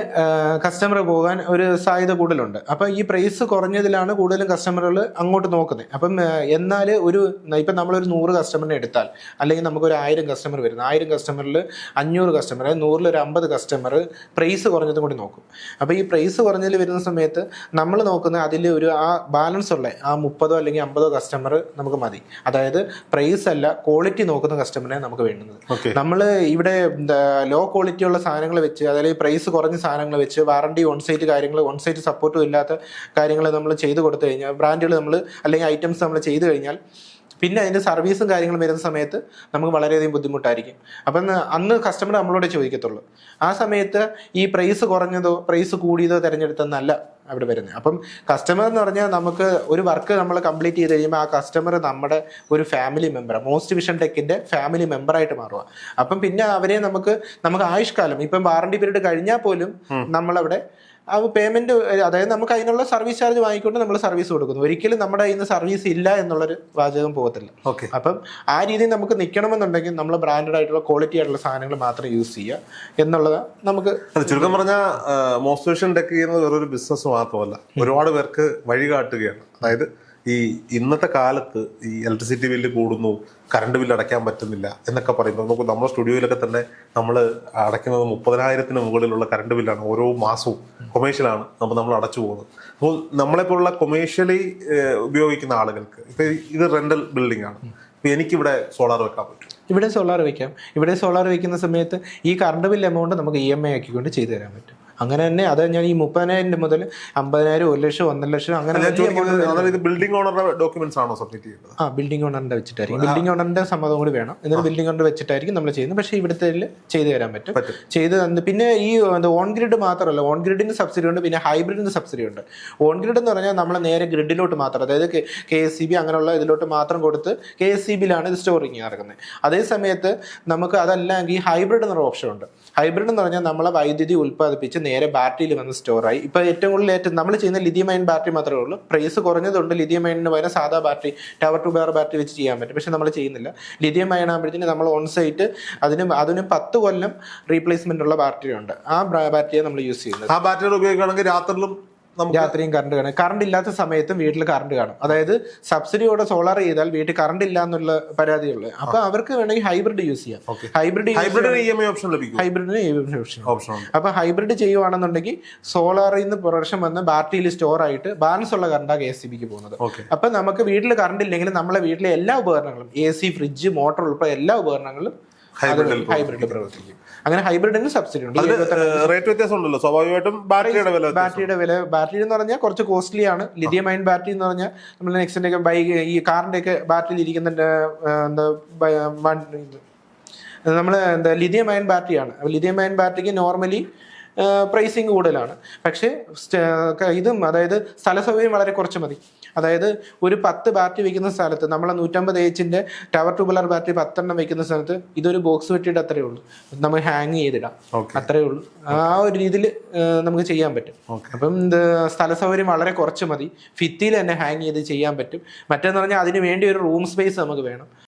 Speaker 1: കസ്റ്റമർ പോകാൻ ഒരു സാധ്യത കൂടുതലുണ്ട്. അപ്പൊ ഈ പ്രൈസ് കുറഞ്ഞതിലാണ് കൂടുതലും കസ്റ്റമറുകൾ അങ്ങോട്ട് നോക്കുന്നത്. അപ്പം എന്നാൽ ഒരു ഇപ്പം നമ്മളൊരു നൂറ് കസ്റ്റമറിനെ എടുത്താൽ അല്ലെങ്കിൽ നമുക്കൊരു ആയിരം കസ്റ്റമർ വരുന്നു ആയിരം കസ്റ്റമറിൽ അഞ്ഞൂറ് കസ്റ്റമർ നൂറിൽ ഒരു അമ്പത് കസ്റ്റമർ പ്രൈസ് കുറഞ്ഞതും കൂടി നോക്കും. അപ്പോൾ ഈ പ്രൈസ് കുറഞ്ഞതിൽ വരുന്ന സമയത്ത് നമ്മൾ നോക്കുന്ന അതിൽ ഒരു ആ ബാലൻസ് ഉള്ള ആ മുപ്പതോ അല്ലെങ്കിൽ അമ്പതോ കസ്റ്റമർ നമുക്ക് മതി. അതായത് പ്രൈസ് അല്ല ക്വാളിറ്റി നോക്കുന്ന കസ്റ്റമറെ നമുക്ക് വേണ്ടുന്നത്. നമ്മൾ ഇവിടെ ലോ ക്വാളിറ്റി ഉള്ള സാധനങ്ങൾ വെച്ച് അതായത് പ്രൈസ് കുറഞ്ഞ സാധനങ്ങൾ വെച്ച് വാറണ്ടി ഓൺ സൈറ്റ് കാര്യങ്ങൾ ഓൺ സൈറ്റ് സപ്പോർട്ടും ഇല്ലാത്ത കാര്യങ്ങൾ നമ്മൾ ചെയ്ത് കൊടുത്തു കഴിഞ്ഞാൽ ബ്രാൻഡുകൾ നമ്മൾ അല്ലെങ്കിൽ ഐറ്റംസ് നമ്മൾ ചെയ്തു കഴിഞ്ഞാൽ പിന്നെ അതിന്റെ സർവീസും കാര്യങ്ങളും വരുന്ന സമയത്ത് നമുക്ക് വളരെയധികം ബുദ്ധിമുട്ടായിരിക്കും. അപ്പം അന്ന് കസ്റ്റമർ നമ്മളോട് ചോദിക്കത്തുള്ളൂ. ആ സമയത്ത് ഈ പ്രൈസ് കുറഞ്ഞതോ പ്രൈസ് കൂടിയതോ തിരഞ്ഞെടുത്തെന്നല്ല അവിടെ വരുന്നത്. അപ്പം കസ്റ്റമർ എന്ന് പറഞ്ഞാൽ നമുക്ക് ഒരു വർക്ക് നമ്മൾ കംപ്ലീറ്റ് ചെയ്ത് കഴിയുമ്പോൾ ആ കസ്റ്റമർ നമ്മുടെ ഒരു ഫാമിലി മെമ്പർ മോസ്റ്റ് വിഷൻ ടെക്കിന്റെ ഫാമിലി മെമ്പറായിട്ട് മാറുക. അപ്പം പിന്നെ അവരെ നമുക്ക് നമുക്ക് ആയുഷ്കാലം ഇപ്പം വാറണ്ടി പീരീഡ് കഴിഞ്ഞാൽ പോലും നമ്മളവിടെ ആ പേയ്മെന്റ് അതായത് നമുക്ക് അതിനുള്ള സർവീസ് ചാർജ് വാങ്ങിക്കൊണ്ട് നമ്മൾ സർവീസ് കൊടുക്കുന്നു. ഒരിക്കലും നമ്മുടെ നിന്ന് സർവീസ് ഇല്ല എന്നുള്ളൊരു വാചകം പോകത്തില്ല.
Speaker 2: ഓക്കെ.
Speaker 1: അപ്പം ആ രീതിയിൽ നമുക്ക് നിൽക്കണമെന്നുണ്ടെങ്കിൽ നമ്മൾ ബ്രാൻഡഡ് ആയിട്ടുള്ള ക്വാളിറ്റി ആയിട്ടുള്ള സാധനങ്ങൾ മാത്രം യൂസ് ചെയ്യുക എന്നുള്ളത് നമുക്ക്
Speaker 2: ചുരുക്കം പറഞ്ഞാൽ മോസ്റ്റ് ടെക് ചെയ്യുന്നത് വേറൊരു ബിസിനസ് മാത്രമല്ല. ഒരുപാട് പേർക്ക് വഴി കാട്ടുകയാണ്. അതായത് ഈ ഇന്നത്തെ കാലത്ത് ഈ ഇലക്ട്രിസിറ്റി ബില്ല് കൂടുന്നു കറണ്ട് ബില്ല് അടയ്ക്കാൻ പറ്റുന്നില്ല എന്നൊക്കെ പറയുമ്പോൾ നമുക്ക് നമ്മുടെ സ്റ്റുഡിയോയിലൊക്കെ തന്നെ നമ്മൾ അടയ്ക്കുന്നത് മുപ്പതിനായിരത്തിന് മുകളിലുള്ള കറണ്ട് ബില്ലാണ് ഓരോ മാസവും കൊമേഴ്ഷ്യലാണ് നമ്മൾ നമ്മൾ അടച്ചു പോകുന്നത്. അപ്പോൾ നമ്മളെപ്പോലുള്ള കൊമേഴ്ഷ്യലി ഉപയോഗിക്കുന്ന ആളുകൾക്ക് ഇപ്പൊ ഇത് റെന്റൽ ബിൽഡിംഗ് ആണ്. ഇപ്പൊ എനിക്കിവിടെ സോളാർ വെക്കാൻ പറ്റും.
Speaker 1: ഇവിടെ സോളാർ വെക്കാം. ഇവിടെ സോളാർ വെക്കുന്ന സമയത്ത് ഈ കറണ്ട് ബില്ല് എമൗണ്ട് നമുക്ക് ഇ എം ഐ ആക്കിക്കൊണ്ട് ചെയ്തു തരാൻ പറ്റും. അങ്ങനെ തന്നെ അത് ഞാൻ ഈ മുപ്പതിനായിരം മുതൽ അമ്പതിനായിരം ഒരു ലക്ഷം ഒന്നര ലക്ഷം അങ്ങനെ
Speaker 2: ബിൽഡിംഗ് ഓണറുടെ ഡോക്യുമെന്റ്സ് ആണോ സബ്മിറ്റ് ചെയ്യുന്നത്?
Speaker 1: ആ ബിൽഡിംഗ് ഓണറിന്റെ വെച്ചിട്ടായിരിക്കും. ബിൽഡിംഗ് ഓണറിന്റെ സമ്മതം കൂടി വേണം. എന്നിട്ട് ബിൽഡിംഗ് ഓണർ വെച്ചിട്ടായിരിക്കും നമ്മൾ ചെയ്യുന്നത്. പക്ഷേ ഇവിടുത്തെ ചെയ്തു തരാൻ പറ്റും.
Speaker 2: പറ്റും.
Speaker 1: ചെയ്ത് തന്ന് പിന്നെ ഈ ഓൺ ഗ്രിഡ് മാത്രമല്ല ഓൺ ഗ്രിഡിന് സബ്സിഡി ഉണ്ട് പിന്നെ ഹൈബ്രിഡിന് സബ്സിഡി ഉണ്ട്. ഓൺ ഗ്രിഡ് എന്ന് പറഞ്ഞാൽ നമ്മൾ നേരെ ഗ്രിഡിലോട്ട് മാത്രം അതായത് കെ എസ് സി ബി അങ്ങനെയുള്ള ഇതിലോട്ട് മാത്രം കൊടുത്ത് കെ എസ് സി ബിയിലാണ് ഇത് സ്റ്റോറിങ് നടക്കുന്നത്. അതേ സമയത്ത് നമുക്ക് അതല്ലെങ്കിൽ ഹൈബ്രിഡ് എന്നൊരു ഓപ്ഷൻ ഉണ്ട്. ഹൈബ്രിഡ് എന്ന് പറഞ്ഞാൽ നമ്മളെ വൈദ്യുതി ഉൽപ്പാദിപ്പിച്ച് നേരെ ബാറ്ററിയിൽ വന്ന് സ്റ്റോറായി ഇപ്പോൾ ഏറ്റവും കൂടുതൽ ഏറ്റവും നമ്മൾ ചെയ്യുന്ന ലിഥിയം അയൺ ബാറ്ററി മാത്രമേ ഉള്ളൂ. പ്രൈസ് കുറഞ്ഞതുകൊണ്ട് ലിഥിയം അയണിന് പകരം സാധാ battery tower to bear battery വെച്ച് ചെയ്യാൻ പറ്റും. പക്ഷെ നമ്മൾ ചെയ്യുന്നില്ല. ലിഥിയം അയൺ ആകുമ്പോഴത്തേന് നമ്മൾ ഓൺ സൈറ്റ് അതിന് അതിന് പത്ത് കൊല്ലം റീപ്ലേസ്മെന്റ് ഉള്ള ബാറ്ററി ഉണ്ട്. ആ ബാറ്ററിയാണ് നമ്മൾ യൂസ് ചെയ്യുന്നത്.
Speaker 2: ആ ബാറ്ററി ഉപയോഗിക്കുകയാണെങ്കിൽ രാത്രിയിലും നമുക്ക്
Speaker 1: രാത്രിയും കറണ്ട് കാണും. കറണ്ട് ഇല്ലാത്ത സമയത്തും വീട്ടിൽ കറണ്ട് കാണും. അതായത് സബ്സിഡിയോടെ സോളാർ ചെയ്താൽ വീട്ടിൽ കറണ്ട് ഇല്ല എന്നുള്ള പരാതിയുള്ളൂ. അപ്പൊ അവർക്ക് വേണമെങ്കിൽ ഹൈബ്രിഡ് യൂസ് ചെയ്യാം.
Speaker 2: ഹൈബ്രിഡ്
Speaker 1: ഹൈബ്രിഡ്
Speaker 2: ഹൈബ്രിഡിന് ഓപ്ഷൻ ലഭിക്കും.
Speaker 1: ഹൈബ്രിഡിന് ഓപ്ഷൻ അപ്പൊ ഹൈബ്രിഡ് ചെയ്യുവാണെന്നുണ്ടെങ്കിൽ സോളാറിൽ നിന്ന് പ്രൊഡക്ഷൻ വന്ന് ബാറ്ററിയിൽ സ്റ്റോർ ആയിട്ട് ബാലൻസ് ഉള്ള കറണ്ടാണ് കെ എസ് സി ബിക്ക് പോകുന്നത്. അപ്പൊ നമുക്ക് വീട്ടിൽ കറണ്ട് ഇല്ലെങ്കിൽ നമ്മളെ വീട്ടിലെ എല്ലാ ഉപകരണങ്ങളും എ സി ഫ്രിഡ്ജ് മോട്ടോർ ഉൾപ്പെടെ എല്ലാ ഉപകരണങ്ങളും
Speaker 2: ഹൈബ്രിഡിൽ
Speaker 1: ഹൈബ്രിഡ് പ്രവർത്തിക്കും. അങ്ങനെ ഹൈബ്രിഡിന് സബ്സിഡി ഉണ്ട്.
Speaker 2: റേറ്റ് വ്യത്യാസം ഉണ്ടല്ലോ. സ്വാഭാവികമായിട്ടും ബാറ്ററിയുടെ വില
Speaker 1: ബാറ്ററിയുടെ വില ബാറ്ററി എന്ന് പറഞ്ഞാൽ കുറച്ച് കോസ്റ്റ്ലി ആണ്. ലിഥിയം അയൺ ബാറ്ററി എന്ന് പറഞ്ഞാൽ നമ്മൾ നെക്സ്റ്റിന്റെ ഒക്കെ ബൈക്ക് ഈ കാറിന്റെ ഒക്കെ ബാറ്ററിയിൽ ഇരിക്കുന്ന എന്താ നമ്മൾ എന്താ ലിഥിയം അയൺ ബാറ്ററിയാണ് ലിഥിയം അയൺ ബാറ്ററിക്ക് നോർമലി പ്രൈസിങ് കൂടുതലാണ്. പക്ഷേ ഇതും അതായത് സ്ഥല സൗകര്യം വളരെ കുറച്ച് മതി. അതായത് ഒരു പത്ത് ബാറ്ററി വയ്ക്കുന്ന സ്ഥലത്ത് നമ്മളെ നൂറ്റമ്പത് എച്ചിന്റെ ടവർ ട്യൂബുലർ ബാറ്ററി പത്തെണ്ണം വെക്കുന്ന സ്ഥലത്ത് ഇതൊരു ബോക്സ് വെട്ടിയിട്ട് അത്രേ ഉള്ളൂ. നമ്മൾ ഹാങ് ചെയ്തിടാം.
Speaker 2: അത്രയേ
Speaker 1: അത്രേ ഉള്ളൂ. ആ ഒരു രീതിയിൽ നമുക്ക് ചെയ്യാൻ പറ്റും. അപ്പം സ്ഥല സൗകര്യം വളരെ കുറച്ച് മതി. ഫിത്തിയിൽ തന്നെ ഹാങ് ചെയ്ത് ചെയ്യാൻ പറ്റും. മറ്റേന്ന് പറഞ്ഞാൽ അതിന് വേണ്ടി ഒരു റൂം സ്പേസ് നമുക്ക് വേണം.